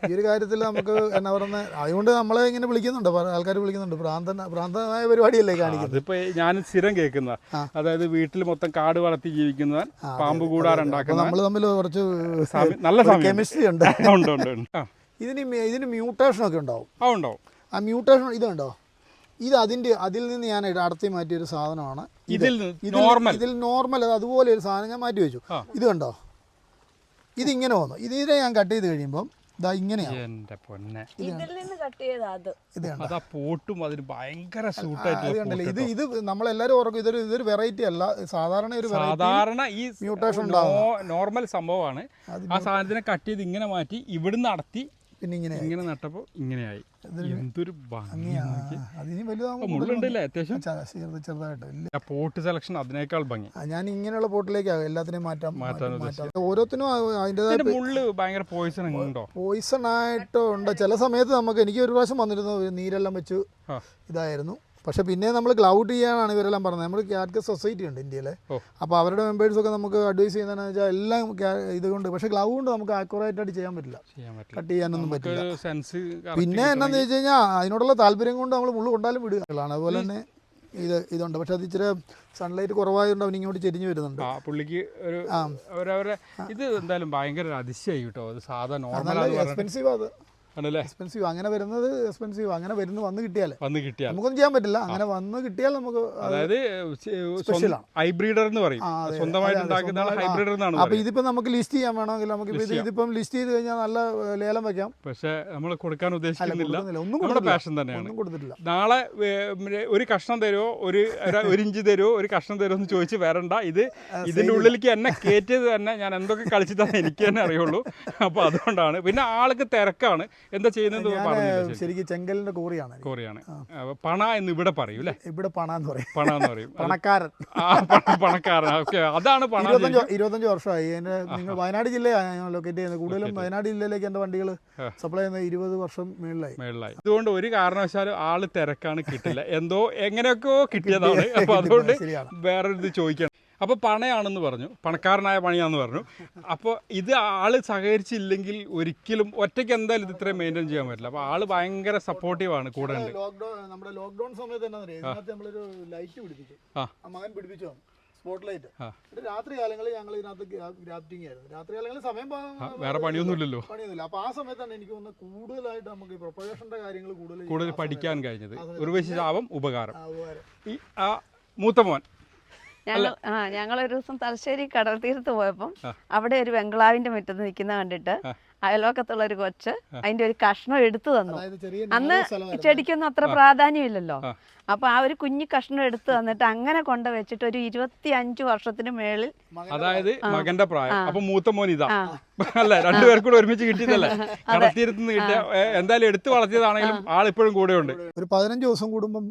ഈ ഒരു കാര്യത്തിൽ നമുക്ക് എന്നാ പറയുന്നത് അതുകൊണ്ട് നമ്മളെ ഇങ്ങനെ വിളിക്കുന്നുണ്ട് ആൾക്കാർ വിളിക്കുന്നുണ്ട്. പ്രാന്തൻ പ്രാന്തമായ പരിപാടിയല്ലേ കാണിക്കുന്നത്? അതിപ്പോ ഞാൻ സ്ഥിരം കേൾക്കുന്ന അതായത് വീട്ടിൽ മൊത്തം കാട് വളർത്തി ജീവിക്കുന്ന പാമ്പ് കൂടാറുണ്ടാക്കുന്ന നമ്മൾ തമ്മിൽ കുറച്ച് നല്ല കെമിസ്ട്രി ഉണ്ട്. ഉണ്ട് ഉണ്ട് ഇതിന് ഇതിന് മ്യൂട്ടേഷൻ ഒക്കെ ഉണ്ടാവും. ആ ഉണ്ടാവും. ആ മ്യൂട്ടേഷൻ ഇതുണ്ടോ ഇത് അതിന്റെ അതിൽ നിന്ന് ഞാൻ അടുത്തി മാറ്റിയ ഒരു സാധനമാണ്. ഇതിൽ നോർമൽ. ഇതിൽ നോർമൽ അതുപോലെ ഒരു സാധനം ഞാൻ മാറ്റി വെച്ചു. ഇത് കണ്ടോ? ഇതിങ്ങനെ വന്നു. ഇതിനെ ഞാൻ കട്ട് ചെയ്ത് കഴിയുമ്പം ഇതാ ഇങ്ങനെയാണ് എന്റെ പൊന്നെ. ഇതിൽ നിന്ന് കട്ട് ചെയ്താ അത്. ഇത് കണ്ടോ? അതാ പോട്ടും അതിന് ഭയങ്കര അത് കണ്ടില്ലേ? ഇത് നമ്മളെല്ലാരും ഓർക്കും ഇതൊരു ഇതൊരു വെറൈറ്റി അല്ല. സാധാരണ ഒരു വെറൈറ്റി സാധാരണ ഈ മ്യൂട്ടേഷൻ നോർമൽ സംഭവമാണ്. ആ സാധനത്തിനെ കട്ട് ചെയ്ത് ഇങ്ങനെ മാറ്റി ഇവിടുന്ന് നടത്തി പിന്നെ ഇങ്ങനെ ഇങ്ങനെ നട്ടപ്പോ ഇങ്ങനെയായി എന്തൊരു അതിന് വലുതാകുമ്പോൾ അത്യാവശ്യം? ചെറുത് ചെറുതായിട്ട്. പോട്ട് സെലക്ഷൻ അതിനേക്കാൾ ഭംഗി. ഞാൻ ഇങ്ങനെയുള്ള പോട്ടിലേക്കാണ് എല്ലാത്തിനെയും മാറ്റാം മാറ്റാൻ മാറ്റാം ഓരോത്തിനും അതിന്റെതായ മുള്ള് ഭയങ്കര പോയിസൺ ഉണ്ടോ? പോയിസൺ ആയിട്ട് ഉണ്ട്? ചില സമയത്ത് നമുക്ക് എനിക്ക് ഒരു പ്രാവശ്യം വന്നിരുന്നു നീരെല്ലാം വെച്ച് ഇതായിരുന്നു. പക്ഷെ പിന്നെ നമ്മൾ ക്ലൗഡ് ചെയ്യാനാണ് ഇവരെല്ലാം പറഞ്ഞത്. നമ്മൾ ക്യാറ്റ്കസ് സൊസൈറ്റി ഉണ്ട് ഇന്ത്യയിലെ. അപ്പോൾ അവരുടെ മെമ്പേഴ്സൊക്കെ നമുക്ക് അഡ്വൈസ് ചെയ്യുന്നതെന്ന് വെച്ചാൽ എല്ലാം ഇതുകൊണ്ട് പക്ഷേ ക്ലൗ കൊണ്ട് നമുക്ക് ആക്യുറേറ്റ് ആയിട്ട് ചെയ്യാൻ പറ്റില്ല. കട്ട് ചെയ്യാനൊന്നും പറ്റില്ല. പിന്നെ എന്നാന്ന് വെച്ച് കഴിഞ്ഞാൽ അതിനോടുള്ള താല്പര്യം കൊണ്ട് നമ്മൾ മുള്ളു കൊണ്ടാലും വിടുകയാണ് അതുപോലെ തന്നെ ഇത് ഇതുണ്ട്. പക്ഷെ അത് ഇച്ചിരി സൺലൈറ്റ് കുറവായതുകൊണ്ട് അവൻ ഇങ്ങോട്ട് ചെരിഞ്ഞു വരുന്നുണ്ട്. പുള്ളിക്ക് ഒരു ഇത് എന്തായാലും ഭയങ്കര അതിശയായി കേട്ടോ. അത് സാധാരണ എക്സ്പെൻസീവ് അത്. ആണല്ലേ? എക്സ്പെൻസീവ് അങ്ങനെ വരുന്നത് എക്സ്പെൻസീവ് അങ്ങനെ വരുന്നു വന്ന് കിട്ടിയാൽ വന്ന് കിട്ടിയാൽ നമുക്കൊന്നും ചെയ്യാൻ പറ്റില്ല. അങ്ങനെ വന്ന് കിട്ടിയാൽ നമുക്ക് അതായത് ഹൈബ്രിഡർ എന്ന് പറയും. സ്വന്തമായിട്ട് ഹൈബ്രിഡർ എന്നാണ് അപ്പൊ ഇതിപ്പോ നമുക്ക് ലിസ്റ്റ് ചെയ്യാൻ വേണമെങ്കിൽ നമുക്ക് ഇതിപ്പം ലിസ്റ്റ് ചെയ്ത് കഴിഞ്ഞാൽ നല്ല ലേലം വെക്കാം പക്ഷെ നമ്മൾ കൊടുക്കാൻ ഉദ്ദേശിക്കുന്നില്ല. ഒന്നും നമ്മുടെ പാഷൻ തന്നെയാണ്. ഒന്നും കൊടുത്തിട്ടില്ല. നാളെ ഒരു കഷ്ണം തരുമോ ഒരു ഒരു- ഒരു ഇഞ്ച് തരുമോ ഒരു കഷ്ണം തരുമോ എന്ന് ചോദിച്ച് വരണ്ട. ഇത് ഇതിന്റെ ഉള്ളിലേക്ക് എന്നെ കയറ്റിയത് തന്നെ ഞാൻ എന്തൊക്കെ കളിച്ചിട്ടാണ് എനിക്ക് തന്നെ അറിയുള്ളൂ. അപ്പൊ അതുകൊണ്ടാണ്. പിന്നെ ആൾക്ക് തിരക്കാണ്. എന്താ ചെയ്യുന്നത്. ശരിക്കും. ചെങ്കലിന്റെ കോറിയാണ്. കോറിയാണ്. പണ എന്ന് ഇവിടെ പറയും അല്ലേ? ഇവിടെ പണ എന്ന് പറയും. പണ എന്ന് പറയും. പണക്കാരൻ. പണക്കാരൻ. ഓക്കെ അതാണ് പണ ഇരുപത്തഞ്ച് വർഷമായി. എന്റെ നിങ്ങൾ വയനാട് ജില്ലയാണ് ലൊക്കേറ്റ് ചെയ്യുന്നത്. കൂടുതലും വയനാട് ജില്ലയിലേക്ക് എന്റെ വണ്ടികൾ സപ്ലൈ ചെയ്യുന്ന ഇരുപത് വർഷം മേളിലായി മേളിലായി അതുകൊണ്ട് ഒരു കാരണവശാലും ആൾ തിരക്കാണ് കിട്ടില്ല. എന്തോ എങ്ങനെയൊക്കെയോ കിട്ടിയതാണ്. അപ്പൊ അതുകൊണ്ട് ശരിയാണ്. വേറൊരു ഇത് ചോദിക്കണം. അപ്പൊ പണയാണെന്ന് പറഞ്ഞു. പണക്കാരനായ പണിയാണെന്ന് പറഞ്ഞു. അപ്പോൾ ഇത് ആൾ സഹകരിച്ചില്ലെങ്കിൽ ഒരിക്കലും ഒറ്റയ്ക്ക് എന്തായാലും ഇത് ഇത്രയും മെയിന്റെയിൻ ചെയ്യാൻ പറ്റില്ല. അപ്പോൾ ആൾ ഭയങ്കര സപ്പോർട്ടീവാണ് കൂടെ ഉണ്ട്. ലോക്ക്ഡൗൺ നമ്മുടെ ലോക്ക്ഡൗൺ സമയത്ത് ഇതിനകത്ത് നമ്മളൊരു ലൈറ്റ് പിടിപ്പിച്ചു. ആ. മകൻ പിടിപ്പിച്ചു സ്പോട്ട് ലൈറ്റ് രാത്രി കാലങ്ങളിൽ ഞങ്ങൾ ഇതിനകത്ത് ഗ്രാഫ്റ്റിംഗ് ആയിരുന്നു. രാത്രി കാലങ്ങളിൽ സമയം വേറെ പണിയൊന്നുമില്ലല്ലോ. പണിയൊന്നുമില്ല. അപ്പൊ ആ സമയത്താണ് എനിക്ക് തോന്നുന്നത് കൂടുതലായിട്ട് നമുക്ക് ഈ കാര്യങ്ങൾ കൂടുതൽ കൂടുതൽ പഠിക്കാൻ കഴിഞ്ഞത്. ഒരു ശാപം ഉപകാരം. ഈ ആ മൂത്ത മോൻ ഞങ്ങൾ ആ ഞങ്ങൾ ഒരു ദിവസം തലശ്ശേരി കടൽ തീരത്ത് പോയപ്പം അവിടെ ഒരു ബംഗ്ലാവിന്റെ മുറ്റത്ത് നിൽക്കുന്ന കണ്ടിട്ട് ആ. അയൽവക്കത്തുള്ള ഒരു കൊച്ച് അതിന്റെ ഒരു കഷ്ണം എടുത്തു തന്നു. അന്ന് ചെടിക്കൊന്നും അത്ര പ്രാധാന്യമില്ലല്ലോ. അപ്പൊ ആ ഒരു കുഞ്ഞു കഷ്ണം എടുത്തു തന്നിട്ട് അങ്ങനെ കൊണ്ട് വെച്ചിട്ട് ഒരു ഇരുപത്തി അഞ്ചു വർഷത്തിന് മേളിൽ അതായത്. മകന്റെ പ്രായം. അപ്പൊ മൂത്ത മോൻ ഇതാ. അല്ല രണ്ടുപേർക്കും കൂടെ ഒരുമിച്ച് കിട്ടിയതല്ലേ? കടത്തിരുത്ത് നിന്ന് കിട്ടിയ എന്തായാലും എടുത്തു വളർത്തിയതാണെങ്കിലും ആളിപ്പോഴും കൂടെ ഉണ്ട് ഒരു പതിനഞ്ച് ദിവസം കൂടുമ്പം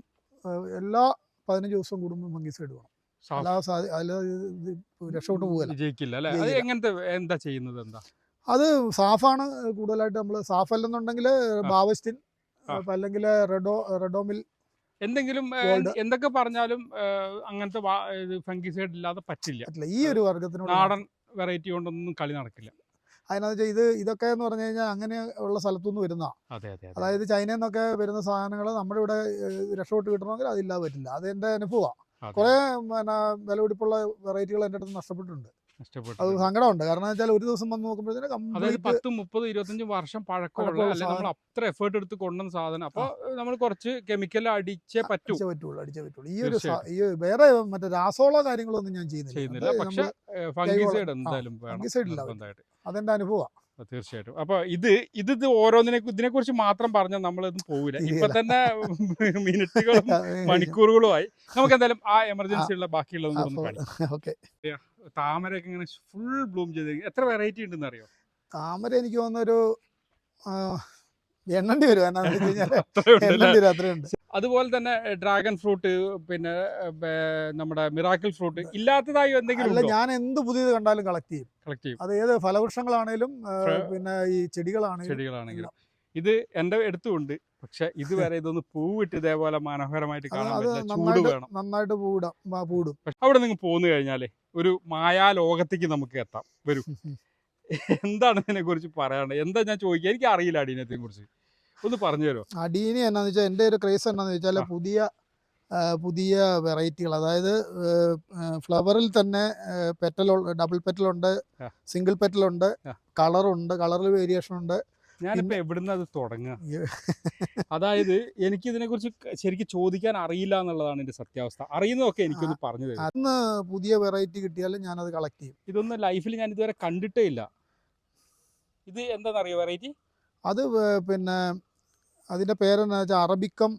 എല്ലാ പതിനഞ്ച് ദിവസം കൂടുമ്പോൾ ഫംഗിസൈഡ് വേണം സാഫ് അല്ലാതെ അല്ലാതെ വിജയിക്കില്ല അല്ലേ? അത് എങ്ങനത്തെ എന്താ ചെയ്യുന്നത് എന്താ? അത് സാഫാണ് കൂടുതലായിട്ട് നമ്മൾ സാഫ് അല്ലെന്നുണ്ടെങ്കിൽ ബാവസ്റ്റിൻ അല്ലെങ്കിൽ റെഡോ റെഡോമിൽ എന്തെങ്കിലും എന്തൊക്കെ പറഞ്ഞാലും അങ്ങനത്തെ ഫംഗിസൈഡ് ഇല്ലാതെ പറ്റില്ല. പറ്റില്ല. ഈ ഒരു വർഗത്തിനോട് നാടൻ വെറൈറ്റി കൊണ്ടൊന്നും കളി നടക്കില്ല. അതിനകത്ത് വെച്ചാൽ ഇത് ഇതൊക്കെ എന്ന് പറഞ്ഞു കഴിഞ്ഞാൽ അങ്ങനെ ഉള്ള സ്ഥലത്തുനിന്ന് വരുന്ന അതെ അതെ അതെ. അതായത് ചൈനയിൽ നിന്നൊക്കെ വരുന്ന സാധനങ്ങൾ നമ്മുടെ ഇവിടെ രക്ഷപ്പെട്ട് കിട്ടണമെങ്കിൽ അതില്ലാതെ പറ്റില്ല. അത് എന്റെ അനുഭവമാണ്. കുറേ പിന്നെ വിലപിടിപ്പുള്ള വെറൈറ്റികൾ എന്റെ അടുത്ത് നഷ്ടപ്പെട്ടിട്ടുണ്ട്. നഷ്ടപ്പെട്ടു അത് സങ്കടമുണ്ട്. കാരണം വെച്ചാൽ ഒരു ദിവസം വന്ന് നോക്കുമ്പോഴത്തേക്കും പത്തും മുപ്പത് ഇരുപത്തഞ്ചും വർഷം പഴക്കമുള്ള അല്ലെങ്കിൽ നമ്മൾ അത്ര എഫേർട്ട് എടുത്ത് കൊണ്ടുവന്ന സാധനം. അപ്പൊ നമ്മൾ കുറച്ച് കെമിക്കൽ അടിച്ചേ പറ്റൂ. പറ്റുള്ളൂ അടിച്ചേ പറ്റുള്ളൂ. ഈ ഒരു ഈ വേറെ മറ്റേ രാസവള കാര്യങ്ങളൊന്നും ഞാൻ ചെയ്യുന്നില്ല. അത് ഫംഗിസൈഡ് എന്തായാലും ഇല്ല നിർബന്ധമായിട്ട്. അതെന്റെ അനുഭവമാണ്. തീർച്ചയായിട്ടും. അപ്പൊ ഇത് ഇത് ഓരോന്നിനെ ഇതിനെ കുറിച്ച് മാത്രം പറഞ്ഞാൽ നമ്മളൊന്നും പോവില്ല. ഇപ്പൊ തന്നെ മിനിറ്റുകളും മണിക്കൂറുകളുമായി. നമുക്ക് എന്തായാലും ആ എമർജൻസി ഉള്ള ബാക്കിയുള്ളതൊന്നും താമര കാണിക്കാം. താമരയൊക്കെ ഇങ്ങനെ ഫുൾ ബ്ലൂം ചെയ്ത് എത്ര വെറൈറ്റി ഉണ്ടെന്ന് അറിയോ? താമര എനിക്ക് തോന്നുന്നൊരു എണ്ണണ്ടി വരും. എന്നാന്ന് വെച്ച് കഴിഞ്ഞാൽ എണ്ണണ്ടി വരും അത്രയുണ്ട്. അതുപോലെ തന്നെ ഡ്രാഗൺ ഫ്രൂട്ട് പിന്നെ നമ്മുടെ മിറാക്കിൾ ഫ്രൂട്ട് ഇല്ലാത്തതായി എന്തെങ്കിലും അല്ല ഞാൻ എന്ത് പുതിയത് കണ്ടാലും കളക്ട് ചെയ്യും. കളക്ട് ചെയ്യും. അത് ഏത് ഫലവൃക്ഷങ്ങളാണേലും പിന്നെ ഈ ചെടികളാണെങ്കിലും. ചെടികളാണെങ്കിലും ഇത് എന്റെ അടുത്തുണ്ട്. പക്ഷെ ഇതുവരെ ഇതൊന്ന് പൂവിട്ട് ഇതേപോലെ മനോഹരമായിട്ട് കാണാൻ പറ്റില്ല. ചൂട് വേണം. നന്നായിട്ട് പൂവിടാം പൂടും. അവിടെ നിങ്ങൾ പോന്നു കഴിഞ്ഞാലേ ഒരു മായാ ലോകത്തേക്ക് നമുക്ക് എത്താം. വരൂ. എന്താണ് ഇതിനെ കുറിച്ച് പറയാനുള്ളത്? എന്താ ഞാൻ ചോദിക്കുക? എനിക്ക് അറിയില്ല അടീനത്തെ കുറിച്ച് ഒന്ന് പറഞ്ഞു തരുമോ? അടീനി എന്നാന്ന് വെച്ചാൽ എന്റെ ഒരു ക്രേസ് എന്നാന്ന് വെച്ചാൽ. പുതിയ പുതിയ വെറൈറ്റികൾ. അതായത് ഫ്ലവറിൽ തന്നെ പെറ്റൽ ഡബിൾ പെറ്റലുണ്ട്. സിംഗിൾ പെറ്റലുണ്ട്. കളറുണ്ട് കളറിൽ വേരിയേഷൻ ഉണ്ട്. ഞാനിപ്പോ എവിടുന്ന് അത് തുടങ്ങുക? അതായത് എനിക്ക് ഇതിനെ കുറിച്ച് ശരിക്കും ചോദിക്കാൻ അറിയില്ല എന്നുള്ളതാണ് എന്റെ സത്യാവസ്ഥ. അറിയുന്നതൊക്കെ എനിക്കൊന്ന് പറഞ്ഞു തരും അന്ന് പുതിയ വെറൈറ്റി കിട്ടിയാലും അത് കളക്ട് ചെയ്യും. ഇതൊന്നും ലൈഫിൽ ഞാൻ ഇതുവരെ കണ്ടിട്ടേ ഇല്ല. ഇത് എന്താണെന്നറിയോ വെറൈറ്റി? അത് പിന്നെ അതിന്റെ പേരെന്താ വെച്ചാൽ അറബിക്കം.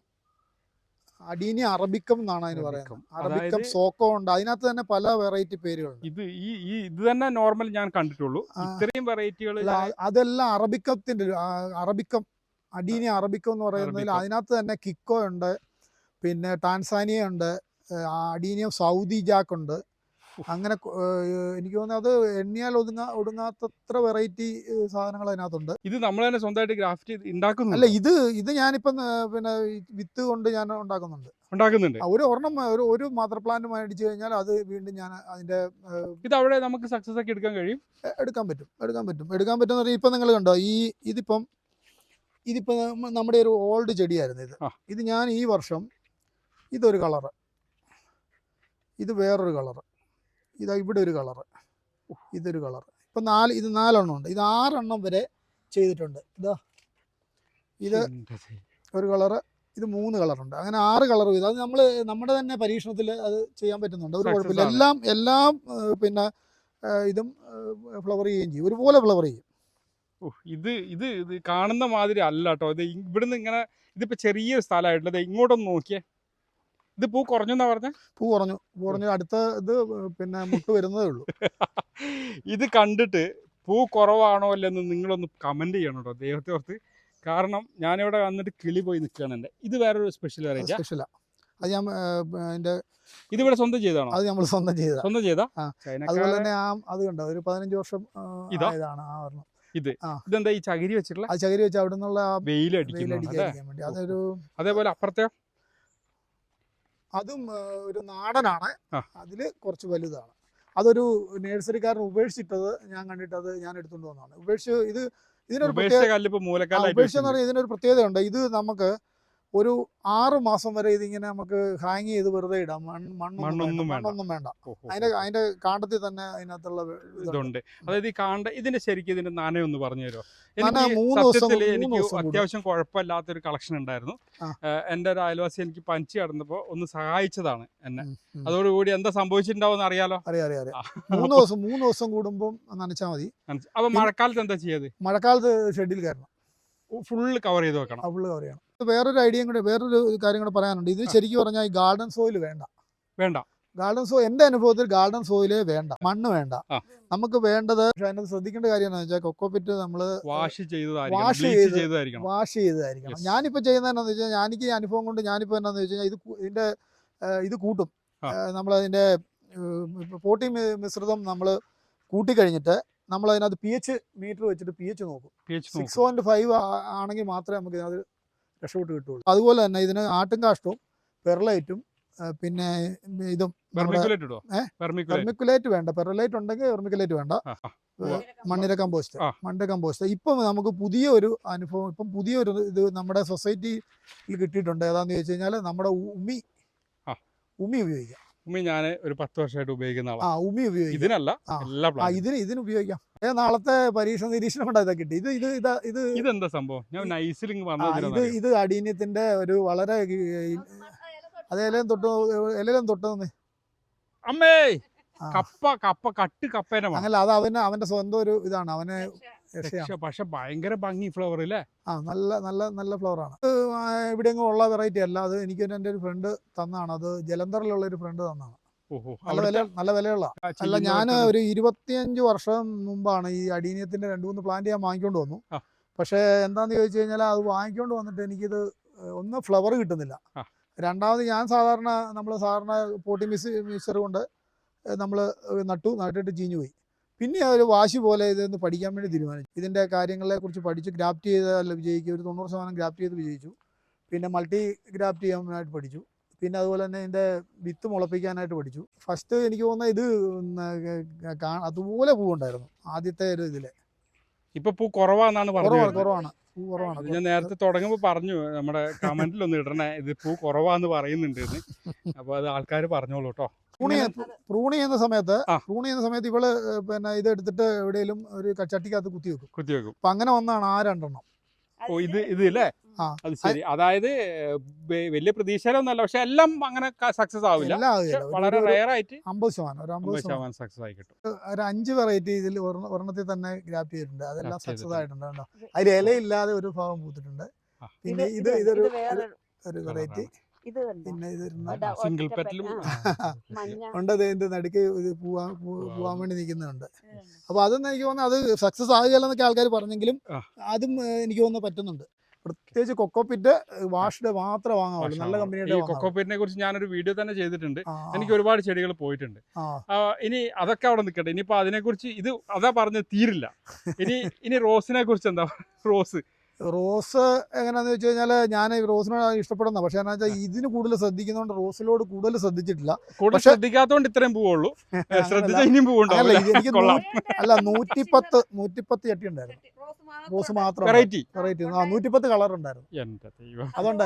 അടീനി അറബിക്കം എന്നാണ് അതിന്. പറയുന്നത്. അറബിക്കം സോക്കോ ഉണ്ട്. അതിനകത്ത് തന്നെ പല വെറൈറ്റി പേരുകളുണ്ട്. ഇത് ഈ ഇത് തന്നെ നോർമൽ ഞാൻ കണ്ടിട്ടുള്ളൂ. ഇത്രയും വെറൈറ്റികൾ അതെല്ലാം അറബിക്കത്തിന്റെ അറബിക്കം. അടീനി അറബിക്കം എന്ന് പറയുന്നതിൽ. അതിനകത്ത് തന്നെ കിക്കോ ഉണ്ട്. പിന്നെ ടാൻസാനിയ ഉണ്ട്. അടീനിയം സൗദി ജാക്ക് ഉണ്ട്. അങ്ങനെ എനിക്ക് തോന്നുന്നത് അത് എണ്ണിയാൽ ഒതുങ്ങാ ഒടുങ്ങാത്തത്ര വെറൈറ്റി സാധനങ്ങൾ അതിനകത്തുണ്ട്. ഇത് നമ്മൾ തന്നെ സ്വന്തമായിട്ട് ഗ്രാഫ്റ്റ് ഉണ്ടാക്കുന്നു അല്ല ഇത് ഇത് ഞാനിപ്പം പിന്നെ വിത്ത് കൊണ്ട് ഞാൻ ഉണ്ടാക്കുന്നുണ്ട്. ഉണ്ടാക്കുന്നുണ്ട്. ഒരു ഒരെണ്ണം ഒരു ഒരു മദർ പ്ലാന്റ് മേടിച്ചു കഴിഞ്ഞാൽ അത് വീണ്ടും ഞാൻ അതിന്റെ ഇത് അവിടെ നമുക്ക് സക്സസ് ഒക്കെ എടുക്കാൻ കഴിയും? എടുക്കാൻ പറ്റും എടുക്കാൻ പറ്റും. എടുക്കാൻ പറ്റും പറഞ്ഞാൽ ഇപ്പം നിങ്ങൾ കണ്ടോ ഈ ഇതിപ്പം ഇതിപ്പോൾ നമ്മുടെ ഒരു ഓൾഡ് ചെടിയായിരുന്നു ഇത്. ഇത് ഞാൻ ഈ വർഷം ഇതൊരു കളറ് ഇത് വേറൊരു കളറ് ഇതാ ഇവിടെ ഒരു കളറ്. ഇതൊരു കളർ ഇപ്പം നാല് ഇത് നാലെണ്ണം ഉണ്ട്. ഇത് ആറെണ്ണം വരെ ചെയ്തിട്ടുണ്ട്. ഇതാ. ഇത് ഒരു കളറ് ഇത് മൂന്ന് കളറുണ്ട്. അങ്ങനെ ആറ് കളർ ഇത്. അത് നമ്മൾ നമ്മുടെ തന്നെ പരീക്ഷണത്തിൽ അത് ചെയ്യാൻ പറ്റുന്നുണ്ട്. ഒരു കുഴപ്പമില്ല. എല്ലാം എല്ലാം പിന്നെ ഇതും ഫ്ലവർ ചെയ്യുകയും ചെയ്യും. ഒരുപോലെ ഫ്ലവർ ചെയ്യും. ഇത് ഇത് ഇത് കാണുന്ന മാതിരി അല്ല കേട്ടോ. ഇത് ഇവിടുന്ന് ഇങ്ങനെ ഇതിപ്പോ ചെറിയൊരു സ്ഥലമായിട്ടുള്ളത്. ഇങ്ങോട്ടൊന്ന് നോക്കിയേ. ഇത് പൂ കുറഞ്ഞു എന്നാ പറഞ്ഞ? പൂ കുറഞ്ഞു. പൂ കുറഞ്ഞു. അടുത്ത ഇത് പിന്നെ മുട്ട് വരുന്നതേ ഉള്ളൂ. ഇത് കണ്ടിട്ട് പൂ കുറവാണോ അല്ലെന്ന് നിങ്ങളൊന്ന് കമന്റ് ചെയ്യണം കേട്ടോ ദൈവത്തെ ഓർത്ത്. കാരണം ഞാനിവിടെ വന്നിട്ട് കിളി പോയി നിൽക്കുകയാണ് എന്റെ. ഇത് വേറൊരു സ്പെഷ്യൽ വെറൈറ്റി സ്പെഷ്യലാ അത് ഞാൻ അതിന്റെ ഇത് ഇവിടെ സ്വന്തം ചെയ്താണോ അത് നമ്മൾ സ്വന്തം ചെയ്ത സ്വന്തം ചെയ്താ. അതുപോലെ തന്നെ ആ അത് കണ്ടോ? ഒരു പതിനഞ്ച് വർഷം ഇതാ? ആയതാണ് ആ ഒരെണ്ണം. ഇതെന്താ ഈ ചകിരി വെച്ചിട്ടുള്ള? ആ ചകിരി വെച്ച് അവിടെ നിന്നുള്ള വെയിലടിക്കാൻ വേണ്ടി. അതൊരു അതേപോലെ അപ്പുറത്തെ അതും ഒരു നാടനാണ്. അതിൽ കുറച്ച് വലുതാണ്. അതൊരു നേഴ്സറിക്കാരൻ ഉപേക്ഷിച്ചിട്ടത് ഞാൻ കണ്ടിട്ട് അത് ഞാൻ എടുത്തുകൊണ്ട് വന്നതാണ്. ഉപേക്ഷിച്ച് ഇത് ഇതിനൊരു പ്രത്യേക കല്ല് ഇപ്പൊ ആ, മൂലക്കാലായിട്ട് ഉപേക്ഷിച്ച എന്ന് പറഞ്ഞാൽ ഇതിനൊരു പ്രത്യേകതയുണ്ട്. ഇത് നമുക്ക് ഒരു ആറ് മാസം വരെ ഇതിങ്ങനെ നമുക്ക് ഹാങ് ചെയ്ത് വെറുതെ ഇടാം. മണ്ണൊന്നും മണ്ണൊന്നും വേണ്ട. അതിന്റെ അതിന്റെ കാണ്ടത്തിൽ തന്നെ അതിനകത്തുള്ള ഇതുണ്ട്. അതായത് ഈ കാണ്ട ഇതിന്റെ ശരിക്കും ഇതിന്റെ നനയൊന്ന് പറഞ്ഞു തരുമോ? നന എനിക്ക്. അത്യാവശ്യം കുഴപ്പമില്ലാത്തൊരു കളക്ഷൻ ഉണ്ടായിരുന്നു. എന്റെ എന്റെ ഒരു അയൽവാസി എനിക്ക് പഞ്ച് കടന്നപ്പോൾ ഒന്ന് സഹായിച്ചതാണ് എന്നെ. അതോടുകൂടി എന്താ സംഭവിച്ചിട്ടുണ്ടാവും അറിയാലോ. മൂന്ന് ദിവസം മൂന്ന് ദിവസം കൂടുമ്പോൾ നനച്ചാൽ മതി. അപ്പൊ മഴക്കാലത്ത് എന്താ ചെയ്യത് മഴക്കാലത്ത് ഷെഡിൽ കയറണം. ഫുള്ള് കവർ ചെയ്ത് വെക്കണം. ഫുള്ള് കവർ ചെയ്യണം. വേറൊരു ഐഡിയയും കൂടെ വേറൊരു കാര്യം കൂടെ പറയാനുണ്ട്. ഇത് ശരിക്കും പറഞ്ഞാൽ ഈ ഗാർഡൻ സോയിൽ വേണ്ട. വേണ്ട. ഗാർഡൻ സോ എന്റെ അനുഭവത്തിൽ ഗാർഡൻ സോയിൽ വേണ്ട. മണ്ണ് വേണ്ട. നമുക്ക് വേണ്ടത് പക്ഷെ അതിനകത്ത് ശ്രദ്ധിക്കേണ്ട കാര്യം എന്താണെന്ന് വെച്ചാൽ കൊക്കോപിറ്റ് നമ്മൾ വാഷ് ചെയ്ത് വാഷ് ചെയ്ത് വാഷ് ചെയ്തതായിരിക്കണം. ഞാനിപ്പോ ഞാനിപ്പോൾ ചെയ്യുന്നത് എന്താണെന്ന് വെച്ചാൽ ഈ അനുഭവം കൊണ്ട് ഞാനിപ്പോൾ എന്നാന്ന് വെച്ച് കഴിഞ്ഞാൽ ഇത് ഇതിന്റെ ഇതിന്റെ ഇത് കൂട്ടും. നമ്മളതിന്റെ പോട്ടി മിശ്രിതം നമ്മൾ കൂട്ടിക്കഴിഞ്ഞിട്ട് നമ്മൾ അതിനകത്ത് പി എച്ച് മീറ്റർ വെച്ചിട്ട് പി എച്ച് നോക്കും. സിക്സ് പോയിന്റ് ഫൈവ് ആണെങ്കിൽ മാത്രമേ നമുക്ക് ഇതിനകത്ത് രക്ഷപ്പെട്ട് കിട്ടുള്ളൂ അതുപോലെ തന്നെ ഇതിന് ആട്ടും കാഷ്ടവും പെർലൈറ്റും പിന്നെ ഇതും വേണ്ട. പെർലൈറ്റ് ഉണ്ടെങ്കിൽ വെർമിക്കുലേറ്റ് വേണ്ട. മണ്ണിര കമ്പോസ്റ്റ്. മണ്ണിര കമ്പോസ്റ്റ്. ഇപ്പം നമുക്ക് പുതിയ ഒരു അനുഭവം ഇപ്പം പുതിയൊരു ഇത് നമ്മുടെ സൊസൈറ്റിയിൽ കിട്ടിയിട്ടുണ്ട്. ഏതാന്ന് ചോദിച്ചു കഴിഞ്ഞാൽ നമ്മുടെ ഉമി. ഉമി ഉപയോഗിക്കാം. ഉമ്മി ഞാൻ ഒരു പത്ത് വർഷമായിട്ട് ഉപയോഗിക്കുന്ന ആ ആളാണ് ഉമി ഉപയോഗിക്കാം. ഇതിനല്ല ആ. എല്ലാ ആ ഇതിന് ഇതിന് ഉപയോഗിക്കാം. ഏ നാളത്തെ പരീക്ഷ നിരീക്ഷണം കൊണ്ട് ഇതാ കിട്ടി ഇത് ഇത് ഇതാ ഇത് ഇതെന്താ സംഭവം? ഞാൻ നൈസിൽ ഇങ്ങ് ആ, ഇത് വന്നത് ഇത് അടീന്യത്തിന്റെ ഒരു വളരെ അത് ഇലയും തൊട്ട് ഇലയിലും തൊട്ട് നിന്ന് അമ്മേ! ആ. കപ്പ കപ്പ കട്ട് കപ്പേനെ. അങ്ങനെ അത് അവന് അവന്റെ സ്വന്തം ഒരു ഇതാണ്. അവനെ പക്ഷെ ഭയങ്കര ഭംഗി ഫ്ലവർ അല്ലേ ആ നല്ല നല്ല നല്ല ഫ്ലവറാണ് എവിടെയെങ്കിലും ഉള്ള വെറൈറ്റി അല്ല. അത് എനിക്ക് എന്റെ ഒരു ഫ്രണ്ട് തന്നാണ്. അത് ജലന്ധറിലുള്ള ഒരു ഫ്രണ്ട് തന്നാണ്. നല്ല വില നല്ല വിലയുള്ള. അല്ല ഞാൻ ഒരു ഇരുപത്തിയഞ്ച് വർഷം മുമ്പാണ് ഈ അടീനിയത്തിന്റെ രണ്ടു മൂന്ന് പ്ലാന്റ് ഞാൻ വാങ്ങിക്കൊണ്ട് വന്നു. പക്ഷേ എന്താന്ന് ചോദിച്ചു കഴിഞ്ഞാൽ അത് വാങ്ങിക്കൊണ്ട് വന്നിട്ട് എനിക്കിത് ഒന്ന് ഫ്ലവർ കിട്ടുന്നില്ല. രണ്ടാമത് ഞാൻ സാധാരണ നമ്മൾ സാധാരണ പോട്ടി മിസ് മിക്സർ കൊണ്ട് നമ്മൾ നട്ടു നട്ടിട്ട് ചീഞ്ഞു പോയി. പിന്നെ ഒരു വാശി പോലെ ഇതൊന്ന് പഠിക്കാൻ വേണ്ടി തീരുമാനിച്ചു. ഇതിന്റെ കാര്യങ്ങളെക്കുറിച്ച് പഠിച്ച് ഗ്രാഫ്റ്റ് ചെയ്താൽ വിജയിക്കും ഒരു തൊണ്ണൂറ് ശതമാനം ഗ്രാഫ്റ്റ് ചെയ്ത് വിജയിച്ചു. പിന്നെ മൾട്ടി ഗ്രാഫ്റ്റ് ചെയ്യാനായിട്ട് പഠിച്ചു. പിന്നെ അതുപോലെ തന്നെ ഇതിന്റെ വിത്ത് മുളപ്പിക്കാനായിട്ട് പഠിച്ചു. ഫസ്റ്റ് എനിക്ക് തോന്നുന്ന ഇത് അതുപോലെ പൂവുണ്ടായിരുന്നു ആദ്യത്തെ ഒരു ഇതിലെ. ഇപ്പൊ പൂ കുറവാന്നാണ് പറഞ്ഞത് കുറവാണ് പൂ കുറവാണ്. ഞാൻ നേരത്തെ തുടങ്ങുമ്പോൾ പറഞ്ഞു നമ്മുടെ കമന്റിൽ ഒന്ന് ഇടണേ ഇത് പൂ കുറവാന്ന് പറയുന്നുണ്ട് അപ്പൊ അത് ആൾക്കാർ പറഞ്ഞോളൂ കേട്ടോ പ്രൂണി പ്രൂണി ചെയ്യുന്ന സമയത്ത് പ്രൂണി ചെയ്യുന്ന സമയത്ത് ഇവൾ പിന്നെ ഇത് എടുത്തിട്ട് എവിടെയെങ്കിലും ഒരു ചട്ടിക്കകത്ത് കുത്തി വെക്കും. കുത്തി വെക്കും. അപ്പൊ അങ്ങനെ വന്നാണ് ആ രണ്ടെണ്ണം. ഓ ഇത് ഇത് അല്ലേ അത് ശരി. അതായത് വലിയ പ്രതീക്ഷയിലൊന്നല്ല പക്ഷെ എല്ലാം അങ്ങനെ സക്സസ് ആവില്ല. വളരെ റയർ ആയിട്ട് അമ്പത് ശതമാനം ഒരു അമ്പത് ശതമാനം. സക്സസ് ആയി കിട്ടും. ഒരു അഞ്ച് വെറൈറ്റി ഇതിൽ ഒരെണ്ണത്തിൽ തന്നെ ഗ്രാപ്പ് ചെയ്തിട്ടുണ്ട്. അതെല്ലാം സക്സസ്. ആയിട്ടുണ്ട് കേട്ടോ. അതിൽ ഇലയില്ലാതെ ഒരു ഭാഗം പൂത്തിട്ടുണ്ട്. പിന്നെ ഇത് ഇതൊരു ഒരു വെറൈറ്റി ഇത് കണ്ടോ? പിന്നെ ഇത് സിംഗിൾ പെറ്റലും ഉണ്ടത് ഇതിന്റെ നടുക്ക് പോവാൻ പോവാൻ വേണ്ടി നിൽക്കുന്നുണ്ട്. അപ്പൊ അതൊന്നും എനിക്ക് തോന്നുന്നു അത് സക്സസ് ആകുകയല്ലെന്നൊക്കെ ആൾക്കാർ പറഞ്ഞെങ്കിലും. അതും എനിക്ക് തോന്നുന്നു പറ്റുന്നുണ്ട്. പ്രത്യേകിച്ച് കൊക്കോപ്പിറ്റ് വാഷ്ഡ് മാത്രം വാങ്ങാവുള്ളൂ. നല്ല കമ്പനിയുടെ. കൊക്കോപ്പീറ്റിനെ കുറിച്ച് ഞാനൊരു വീഡിയോ തന്നെ ചെയ്തിട്ടുണ്ട്. എനിക്ക് ഒരുപാട് ചെടികൾ പോയിട്ടുണ്ട്. ഇനി അതൊക്കെ അവിടെ നിൽക്കട്ടെ. ഇനിയിപ്പോ അതിനെക്കുറിച്ച് ഇത് അതാ പറഞ്ഞത് തീരില്ല. ഇനി ഇനി റോസിനെ കുറിച്ച് എന്താ? റോസ്. റോസ് എങ്ങനെയാണെന്ന് വെച്ച് കഴിഞ്ഞാൽ ഞാൻ ഈ റോസിനോട് ഇഷ്ടപ്പെടുന്ന പക്ഷേ എന്നാ വെച്ചാൽ ഇതിന് കൂടുതൽ ശ്രദ്ധിക്കുന്നതുകൊണ്ട് റോസിലോട് കൂടുതൽ ശ്രദ്ധിച്ചിട്ടില്ല. കൂടുതൽ ശ്രദ്ധിക്കാത്തോണ്ട് ഇത്രയും പോവുള്ളൂ. എനിക്ക് അല്ല നൂറ്റിപ്പത്ത് നൂറ്റിപ്പത്ത് ചട്ടി ഉണ്ടായിരുന്നു. റോസ് മാത്രം വെറൈറ്റി. വെറൈറ്റി. ആ നൂറ്റിപ്പത്ത് കളർ ഉണ്ടായിരുന്നു. അതുകൊണ്ട്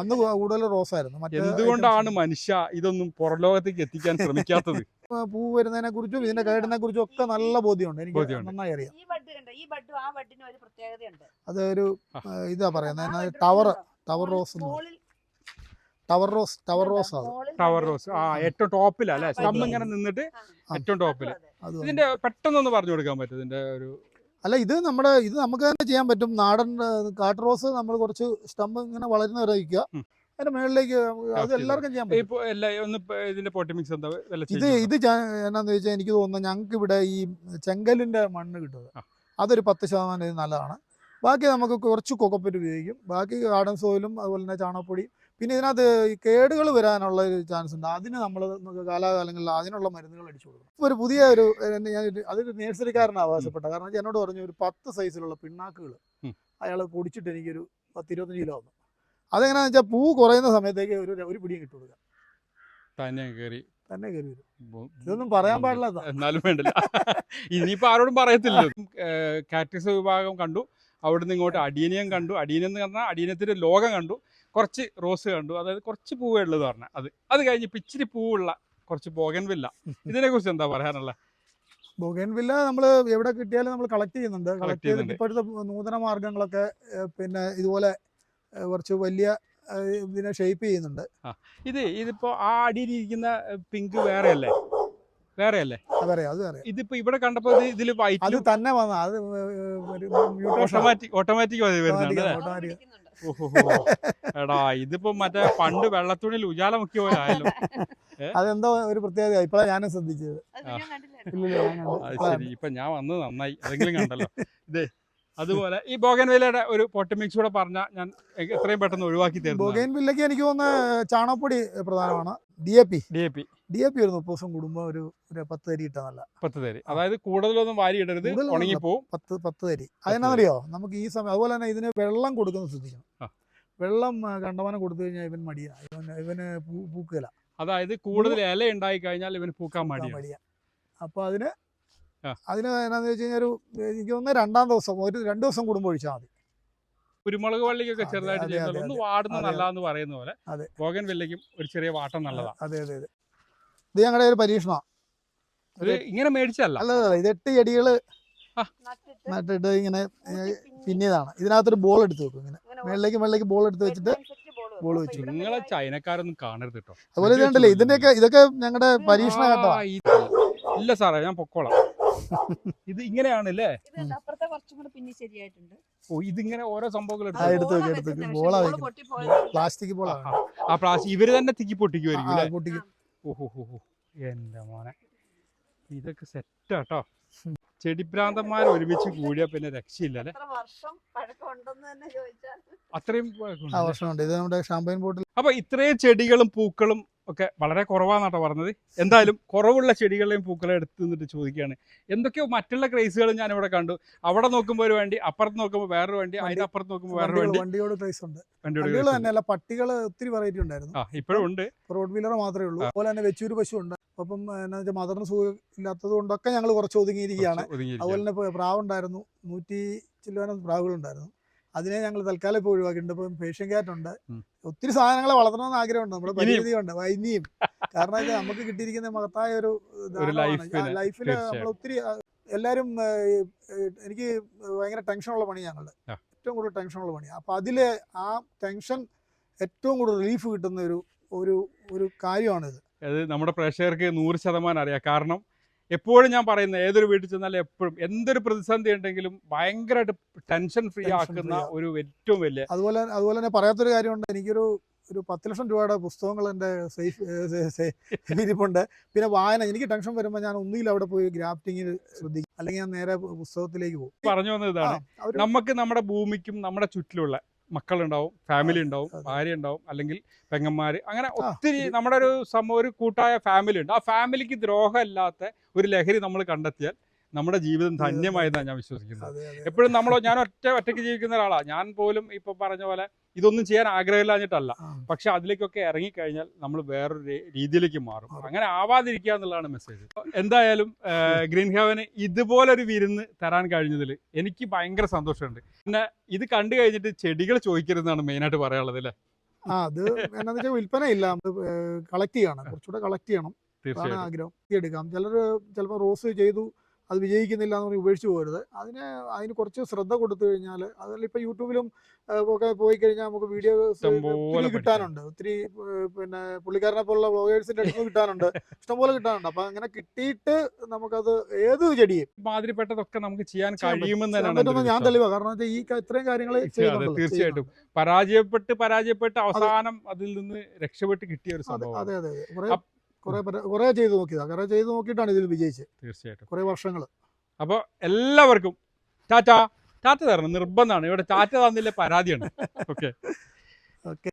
അന്ന് കൂടുതൽ. റോസ് ആയിരുന്നു മറ്റേ എന്തുകൊണ്ടാണ് മനുഷ്യ ഇതൊന്നും പുറം ലോകത്തേക്ക് എത്തിക്കാൻ ശ്രമിക്കാത്തത്? പൂ വരുന്നതിനെ കുറിച്ചും ഇതിന്റെ കേടിനെ കുറിച്ചും ഒക്കെ നല്ല ബോധ്യമുണ്ട്. എനിക്ക് നന്നായി അറിയാം. ഈ ബഡ് കണ്ട? ഈ ബഡും ആ ബഡിനും ഒരു പ്രത്യേകതയുണ്ട്. അതൊരു ഇതാ പറയുന്നത് tower? Tower rose tower rose tower rose tower rose. ആ. ഏറ്റവും ടോപ്പിലാ അല്ലേ? ആ, സ്റ്റം ഇങ്ങനെ നിന്നിട്ട് ഏറ്റവും. അത് ഇതിന്റെ പെട്ടെന്നൊന്ന് പറഞ്ഞു കൊടുക്കാൻ പറ്റും ഇതിന്റെ ഒരു അല്ല ഇത് നമ്മുടെ ഇത് നമുക്ക് തന്നെ ചെയ്യാൻ പറ്റും. നാടൻ കാട്ടു റോസ് നമ്മൾ കുറച്ച് സ്റ്റമ്പ് ഇങ്ങനെ വളരുന്ന വരെ വയ്ക്കുക ഉം. അതിന്റെ മുകളിലേക്ക് അത് എല്ലാവർക്കും ചെയ്യാൻ പറ്റും. ഇത് ഇത് എന്നാന്ന് ചോദിച്ചാൽ എനിക്ക് തോന്നുന്നു ഞങ്ങൾക്ക് ഇവിടെ ഈ ചെങ്കലിന്റെ മണ്ണ് കിട്ടുന്നത്. അതൊരു പത്ത് ശതമാനം ഇത് നല്ലതാണ്. ബാക്കി നമുക്ക് കുറച്ച് കൊക്കപ്പറ്റ് ഉപയോഗിക്കും. ബാക്കി ഗാർഡൻ സോയിലും അതുപോലെ തന്നെ ചാണകപ്പൊടി പിന്നെ ഇതിനകത്ത് ഈ കേടുകൾ വരാനുള്ള ഒരു ചാൻസ് ഉണ്ട്. അതിന് നമ്മൾ കാലാകാലങ്ങളിൽ അതിനുള്ള മരുന്നുകൾ അടിച്ചു കൊടുക്കും ഇപ്പോൾ ഒരു പുതിയ ഒരു ഞാൻ അതൊരു നേഴ്സറിക്കാരനാണ് അവകാശപ്പെട്ട കാരണം എന്നോട് പറഞ്ഞു ഒരു പത്ത് സൈസിലുള്ള പിണ്ണാക്കുകൾ. അയാൾ പൊടിച്ചിട്ട് എനിക്കൊരു പത്ത് ഇരുപത്തഞ്ച് കിലോ വന്നു അതെങ്ങനെയാണെന്ന് വെച്ചാൽ പൂ കുറയുന്ന സമയത്തേക്ക് ഒരു ഒരു പിടിയും കിട്ടു കൊടുക്കുക തന്നെ കയറി തന്നെ കയറി വരും. ഇതൊന്നും പറയാൻ പാടില്ല എന്നാലും വേണ്ടില്ല. ഇനിയിപ്പോ ആരോടും പറയത്തില്ല കാറ്റക്സ് വിഭാഗം കണ്ടു. അവിടുന്ന് ഇങ്ങോട്ട് അടിയനിയം കണ്ടു. അടിയനം എന്ന് പറഞ്ഞാൽ അടിയനത്തിന്റെ ലോകം കണ്ടു. കുറച്ച് റോസ് കണ്ടു. അതായത് കുറച്ച് പൂവേ ഉള്ളത് പറഞ്ഞാൽ അത് അത് കഴിഞ്ഞ് പിച്ചിരി ഇച്ചിരി പൂവുള്ള കുറച്ച് ബോഗൻവില്ല. ഇതിനെ കുറിച്ച് എന്താ പറയാനുള്ള? ബോഗൻവില്ല നമ്മൾ എവിടെ കിട്ടിയാലും നമ്മൾ കളക്ട് ചെയ്യുന്നുണ്ട്. കളക്ട് ചെയ്തിട്ട് ഇപ്പോഴത്തെ നൂതന മാർഗങ്ങളൊക്കെ പിന്നെ ഇതുപോലെ കുറച്ച് വലിയ ഇതിനെ ഷേപ്പ് ചെയ്യുന്നുണ്ട്. ഇത് ഇതിപ്പോ ആ അടിയിലിരിക്കുന്ന പിങ്ക് വേറെ അല്ലേ വേറെ അല്ലേ വേറെ അത് വേറെ. ഇതിപ്പോ ഇവിടെ കണ്ടപ്പോ ഇതിൽ വൈറ്റ് അത് തന്നെ വന്ന അത് ഓട്ടോമാറ്റിക് ഓട്ടോമാറ്റിക്. ഓഹോ എടാ ഇതിപ്പോ മറ്റേ പണ്ട് വെള്ളത്തുണിയിൽ ഉജാല മുക്കിയ പോലെ ആയാലും അതെന്തോ ഒരു പ്രത്യേകത ഇപ്പഴാ ഞാനും ശ്രദ്ധിച്ചത്. ശരി ഇപ്പൊ ഞാൻ വന്നത് നന്നായി. അതെങ്കിലും കണ്ടല്ലോ. ഇതേ അതുപോലെ ഈ ബോഗൻവില്ലയുടെ ഒരു പൊട്ടമിക്സ് കൂടെ പറഞ്ഞാൽ ഞാൻ എത്രയും പെട്ടെന്ന് ഒഴിവാക്കി തരുന്നു ബോഗൻവില്ലയ്ക്ക് എനിക്ക് തോന്നുന്ന ചാണകപ്പൊടി പ്രധാനമാണ്. D A P. D A P. D A P ഒരു മുപ്പത് ദിവസം കൂടുമ്പോൾ ഒരു ഒരു പത്ത് തരി ഇട്ടാൽ നല്ല. പത്ത് തരി. അതായത് കൂടുതലൊന്നും വാരി ഇടരുത് ഉണങ്ങിപ്പോവും. പത്ത് പത്ത് തരി. അതെന്നറിയോ നമുക്ക് ഈ സമയം അതുപോലെ തന്നെ ഇതിന് വെള്ളം കൊടുക്കുന്നത് ശ്രദ്ധിക്കണം. വെള്ളം കണ്ടമാനം കൊടുത്തു കഴിഞ്ഞാൽ ഇവൻ മടിയ. ഇവൻ ഇവന് പൂ പൂക്കുകയില്ല അതായത് കൂടുതൽ ഇല ഉണ്ടായി കഴിഞ്ഞാൽ ഇവന് പൂക്കാൻ മടിയ. അപ്പോൾ അതിന്. അതിന് എന്നാന്ന് വെച്ച് കഴിഞ്ഞാൽ ഒരു എനിക്ക് തോന്നുന്നു രണ്ടാം ദിവസം ഒരു രണ്ട് ദിവസം കൂടുമ്പോൾ ഒഴിച്ചാൽ മതി. കുരുമുളക് വള്ളിക്കൊക്കെ ചെറുതായിട്ട് അതെ, ചെയ്യുന്നത് അതെ, ഒന്ന് അതെ. വാടുന്ന നല്ലതെന്ന് പറയുന്ന പോലെ. ബോഗൻ വെല്ലയ്ക്കും ഒരു ചെറിയ വാട്ടം നല്ലതാ. അതെ അതെ അതെ. ഇത് ഞങ്ങളുടെ ഒരു പരീക്ഷണമാണ് ഇങ്ങനെ മേടിച്ചല്ല അല്ല അല്ല ഇത് എട്ട് ചെടികൾ നട്ടിട്ട് നട്ടിട്ട് ഇങ്ങനെ പിന്നീതാണ് കൂട്ടി പിന്നി ഇതിനകത്തൊരു ബോൾ എടുത്ത് വെക്കും ഇങ്ങനെ. മേളിലേക്ക് മേളിലേക്ക് ബോൾ എടുത്ത് വെച്ചിട്ട് അപ്പൊ വെച്ചു. നിങ്ങളെ ചൈനക്കാരൊന്നും കാണരുത് കേട്ടോ. അതുപോലെ ഇതുണ്ടല്ലേ ഇതിന്റെയൊക്കെ ഇതൊക്കെ ഞങ്ങളുടെ പരീക്ഷണ ഘട്ടമാണ് ഇല്ല സാറേ ഞാൻ പൊക്കോളാം. ഇത് ഇങ്ങനെയാണ് അല്ലേ അപ്പുറത്തെ കുറച്ചും കൂടെ പിന്നി ശരിയായിട്ടുണ്ട്. ഓ ഇതിങ്ങനെ ഓരോ സംഭവങ്ങൾ എടുത്ത് എടുത്ത് ബോളാ വെക്കുന്നത്. പ്ലാസ്റ്റിക് ആ, പ്ലാസ്റ്റിക് ഇവർ തന്നെ തിക്കി പൊട്ടിക്കുമായിരിക്കും അല്ലേ? പൊട്ടിക്കും. ഓഹോ മോനെ. ഇതൊക്കെ സെറ്റാട്ടോ ചെടിഭ്രാന്തന്മാർ ഒരുമിച്ച് കൂടിയാ പിന്നെ രക്ഷയില്ല അല്ലെ? എത്ര വർഷം പഴക്കമുണ്ടെന്ന് തന്നെ ചോദിച്ചാൽ. അത്രയും വർഷമുണ്ട്. ഇത് നമ്മുടെ ബോട്ടിൽ അപ്പൊ ഇത്രയും ചെടികളും പൂക്കളും ഒക്കെ വളരെ കുറവാന്നാട്ടോ പറഞ്ഞത്. എന്തായാലും കുറവുള്ള ചെടികളെയും പൂക്കളെ എടുത്തു നിന്നിട്ട് ചോദിക്കുകയാണ്. എന്തൊക്കെയോ മറ്റുള്ള ക്രൈസുകൾ ഞാൻ ഇവിടെ കണ്ടു. അവിടെ നോക്കുമ്പോൾ ഒരു വണ്ടി അപ്പുറത്ത് നോക്കുമ്പോൾ വേറൊരു വണ്ടി അതിന്റെ അപ്പുറത്ത് നോക്കുമ്പോൾ വേറൊരു വണ്ടി. വണ്ടിയോട് ക്രൈസ് ഉണ്ട്. വണ്ടിയോട് തന്നെ അല്ല തന്നെയല്ല പട്ടികൾ ഒത്തിരി വെറൈറ്റി ഉണ്ടായിരുന്നു. ആ ഇപ്പോഴും ഉണ്ട്. റോഡ് വീലർ മാത്രമേ ഉള്ളൂ. അതുപോലെ തന്നെ വെച്ചൂര് പശു ഉണ്ട്. അപ്പം എന്നാ വെച്ചാൽ മദറിന് സുഖം ഇല്ലാത്തത് കൊണ്ടൊക്കെ ഞങ്ങൾ കുറച്ച് ഒതുങ്ങിയിരിക്കുകയാണ്. അതുപോലെ തന്നെ പ്രാവുണ്ടായിരുന്നു നൂറ്റി ചില്ലുവാനം പ്രാവുകളുണ്ടായിരുന്നു അതിനെ ഞങ്ങൾ തൽക്കാലം ഇപ്പോൾ ഒഴിവാക്കിയിട്ടുണ്ട്. ഇപ്പം പേഷ്യൻ ക്യാറ്റ് ഉണ്ട്. ഒത്തിരി സാധനങ്ങളെ വളർത്തണമെന്ന് ആഗ്രഹമുണ്ട്. നമ്മുടെ പരിമിതി പരിമിതിയുണ്ട് വൈനിയും കാരണം ഇത് നമുക്ക് കിട്ടിയിരിക്കുന്ന മഹത്തായ ഒരു ലൈഫിൽ നമ്മൾ ഒത്തിരി എല്ലാവരും എനിക്ക് ഭയങ്കര ടെൻഷനുള്ള പണി ഞങ്ങളുടെ ആ. ഏറ്റവും കൂടുതൽ ടെൻഷനുള്ള പണി അപ്പം അതിൽ ആ ടെൻഷൻ ഏറ്റവും കൂടുതൽ റിലീഫ് കിട്ടുന്ന ഒരു ഒരു ഒരു കാര്യമാണിത്. അത് നമ്മുടെ പ്രേക്ഷകർക്ക് നൂറ് ശതമാനം അറിയാം. കാരണം എപ്പോഴും ഞാൻ പറയുന്നത് ഏതൊരു വീട്ടിൽ ചെന്നാലും എപ്പോഴും എന്തൊരു പ്രതിസന്ധി ഉണ്ടെങ്കിലും ഭയങ്കരമായിട്ട് ടെൻഷൻ ഫ്രീ ആക്കുന്ന ഒരു ഏറ്റവും വലിയ അതുപോലെ അതുപോലെ തന്നെ പറയാത്തൊരു കാര്യമുണ്ട്. എനിക്കൊരു ഒരു പത്ത് ലക്ഷം രൂപയുടെ പുസ്തകങ്ങൾ എന്റെ സേഫ് ഇരിപ്പുണ്ട്. പിന്നെ വായന എനിക്ക് ടെൻഷൻ വരുമ്പോൾ ഞാൻ ഒന്നുകിൽ അവിടെ പോയി ഗ്രാഫ്റ്റിങ്ങിൽ ശ്രദ്ധിക്കും. അല്ലെങ്കിൽ ഞാൻ നേരെ പുസ്തകത്തിലേക്ക് പോകും. പറഞ്ഞു വന്നതാണ് ഇതാണ്. നമുക്ക് നമ്മുടെ ഭൂമിക്കും നമ്മുടെ ചുറ്റിലുള്ള മക്കളുണ്ടാവും ഫാമിലി ഉണ്ടാവും. ഭാര്യ ഉണ്ടാവും അല്ലെങ്കിൽ പെങ്ങന്മാര്. അങ്ങനെ ഒത്തിരി നമ്മുടെ ഒരു സമൂഹ ഒരു കൂട്ടായ ഫാമിലി ഉണ്ട്. ആ ഫാമിലിക്ക് ദ്രോഹമില്ലാത്ത ഒരു ലഹരി നമ്മൾ കണ്ടെത്തിയാൽ നമ്മുടെ ജീവിതം ധന്യമായെന്നാണ് ഞാൻ വിശ്വസിക്കുന്നത്. എപ്പോഴും നമ്മൾ ഞാൻ ഒറ്റ ഒറ്റയ്ക്ക് ജീവിക്കുന്ന ഒരാളാണ് ഞാൻ പോലും ഇപ്പൊ പറഞ്ഞ പോലെ ഇതൊന്നും ചെയ്യാൻ ആഗ്രഹമില്ലാഞ്ഞിട്ടല്ല. പക്ഷെ അതിലേക്കൊക്കെ ഇറങ്ങിക്കഴിഞ്ഞാൽ നമ്മൾ വേറൊരു രീതിയിലേക്ക് മാറും. അങ്ങനെ ആവാതിരിക്കുക എന്നുള്ളതാണ് മെസ്സേജ് എന്തായാലും ഗ്രീൻ ഹെവന് ഇതുപോലൊരു വിരുന്ന് തരാൻ കഴിഞ്ഞതിൽ എനിക്ക് ഭയങ്കര സന്തോഷമുണ്ട്. പിന്നെ ഇത് കണ്ടു കഴിഞ്ഞിട്ട് ചെടികൾ ചോദിക്കരുതെന്നാണ് മെയിനായിട്ട് പറയാനുള്ളത് അല്ലേ? ആ അത് എന്നാന്ന് വെച്ചാൽ വിൽപ്പന ഇല്ല കളക്ട് ചെയ്യണം. കുറച്ചുകൂടെ കളക്ട് ചെയ്യണം. ആഗ്രഹം. എടുക്കാം. ചിലർ ചിലപ്പോൾ റോസ് ചെയ്തു അത് വിജയിക്കുന്നില്ല എന്ന് പറഞ്ഞ് ഉപേക്ഷിച്ച് പോകരുത് അതിന് അതിന് കുറച്ച് ശ്രദ്ധ കൊടുത്തു കഴിഞ്ഞാൽ അതല്ല ഇപ്പോൾ യൂട്യൂബിലും ഒക്കെ പോയി കഴിഞ്ഞാൽ നമുക്ക് വീഡിയോ കിട്ടാനുണ്ട്. ഒത്തിരി പിന്നെ പുള്ളിക്കാരനെ പോലുള്ള വ്ളോഗേഴ്സിന്റെ അടുത്ത് കിട്ടാനുണ്ട്. ഇഷ്ടംപോലെ കിട്ടാനുണ്ട്. അപ്പം അങ്ങനെ കിട്ടിയിട്ട് നമുക്കത് ഏത് ചെടിയും മാതിരിപ്പെട്ടതൊക്കെ നമുക്ക് ചെയ്യാൻ കഴിയുമെന്ന് ഞാൻ. തെളിവാ. കാരണം വെച്ചാൽ ഈ ഇത്രയും കാര്യങ്ങൾ തീർച്ചയായിട്ടും. പരാജയപ്പെട്ട് പരാജയപ്പെട്ട് അവസാനം അതിൽ നിന്ന് രക്ഷപ്പെട്ട് കിട്ടിയ ഒരു സംഭവം അതെ അതെ കുറെ കുറെ ചെയ്തു കുറെ ചെയ്ത് നോക്കിയതാ. കുറെ ചെയ്ത് നോക്കിയിട്ടാണ് ഇതിൽ വിജയിച്ചത്. തീർച്ചയായിട്ടും. കുറെ വർഷങ്ങൾ അപ്പോൾ എല്ലാവർക്കും ടാറ്റ ടാറ്റ തരണം. നിർബന്ധമാണ്. ഇവിടെ ടാറ്റ തന്നില്ല പരാതിയാണ്. ഓക്കെ. ഓക്കെ.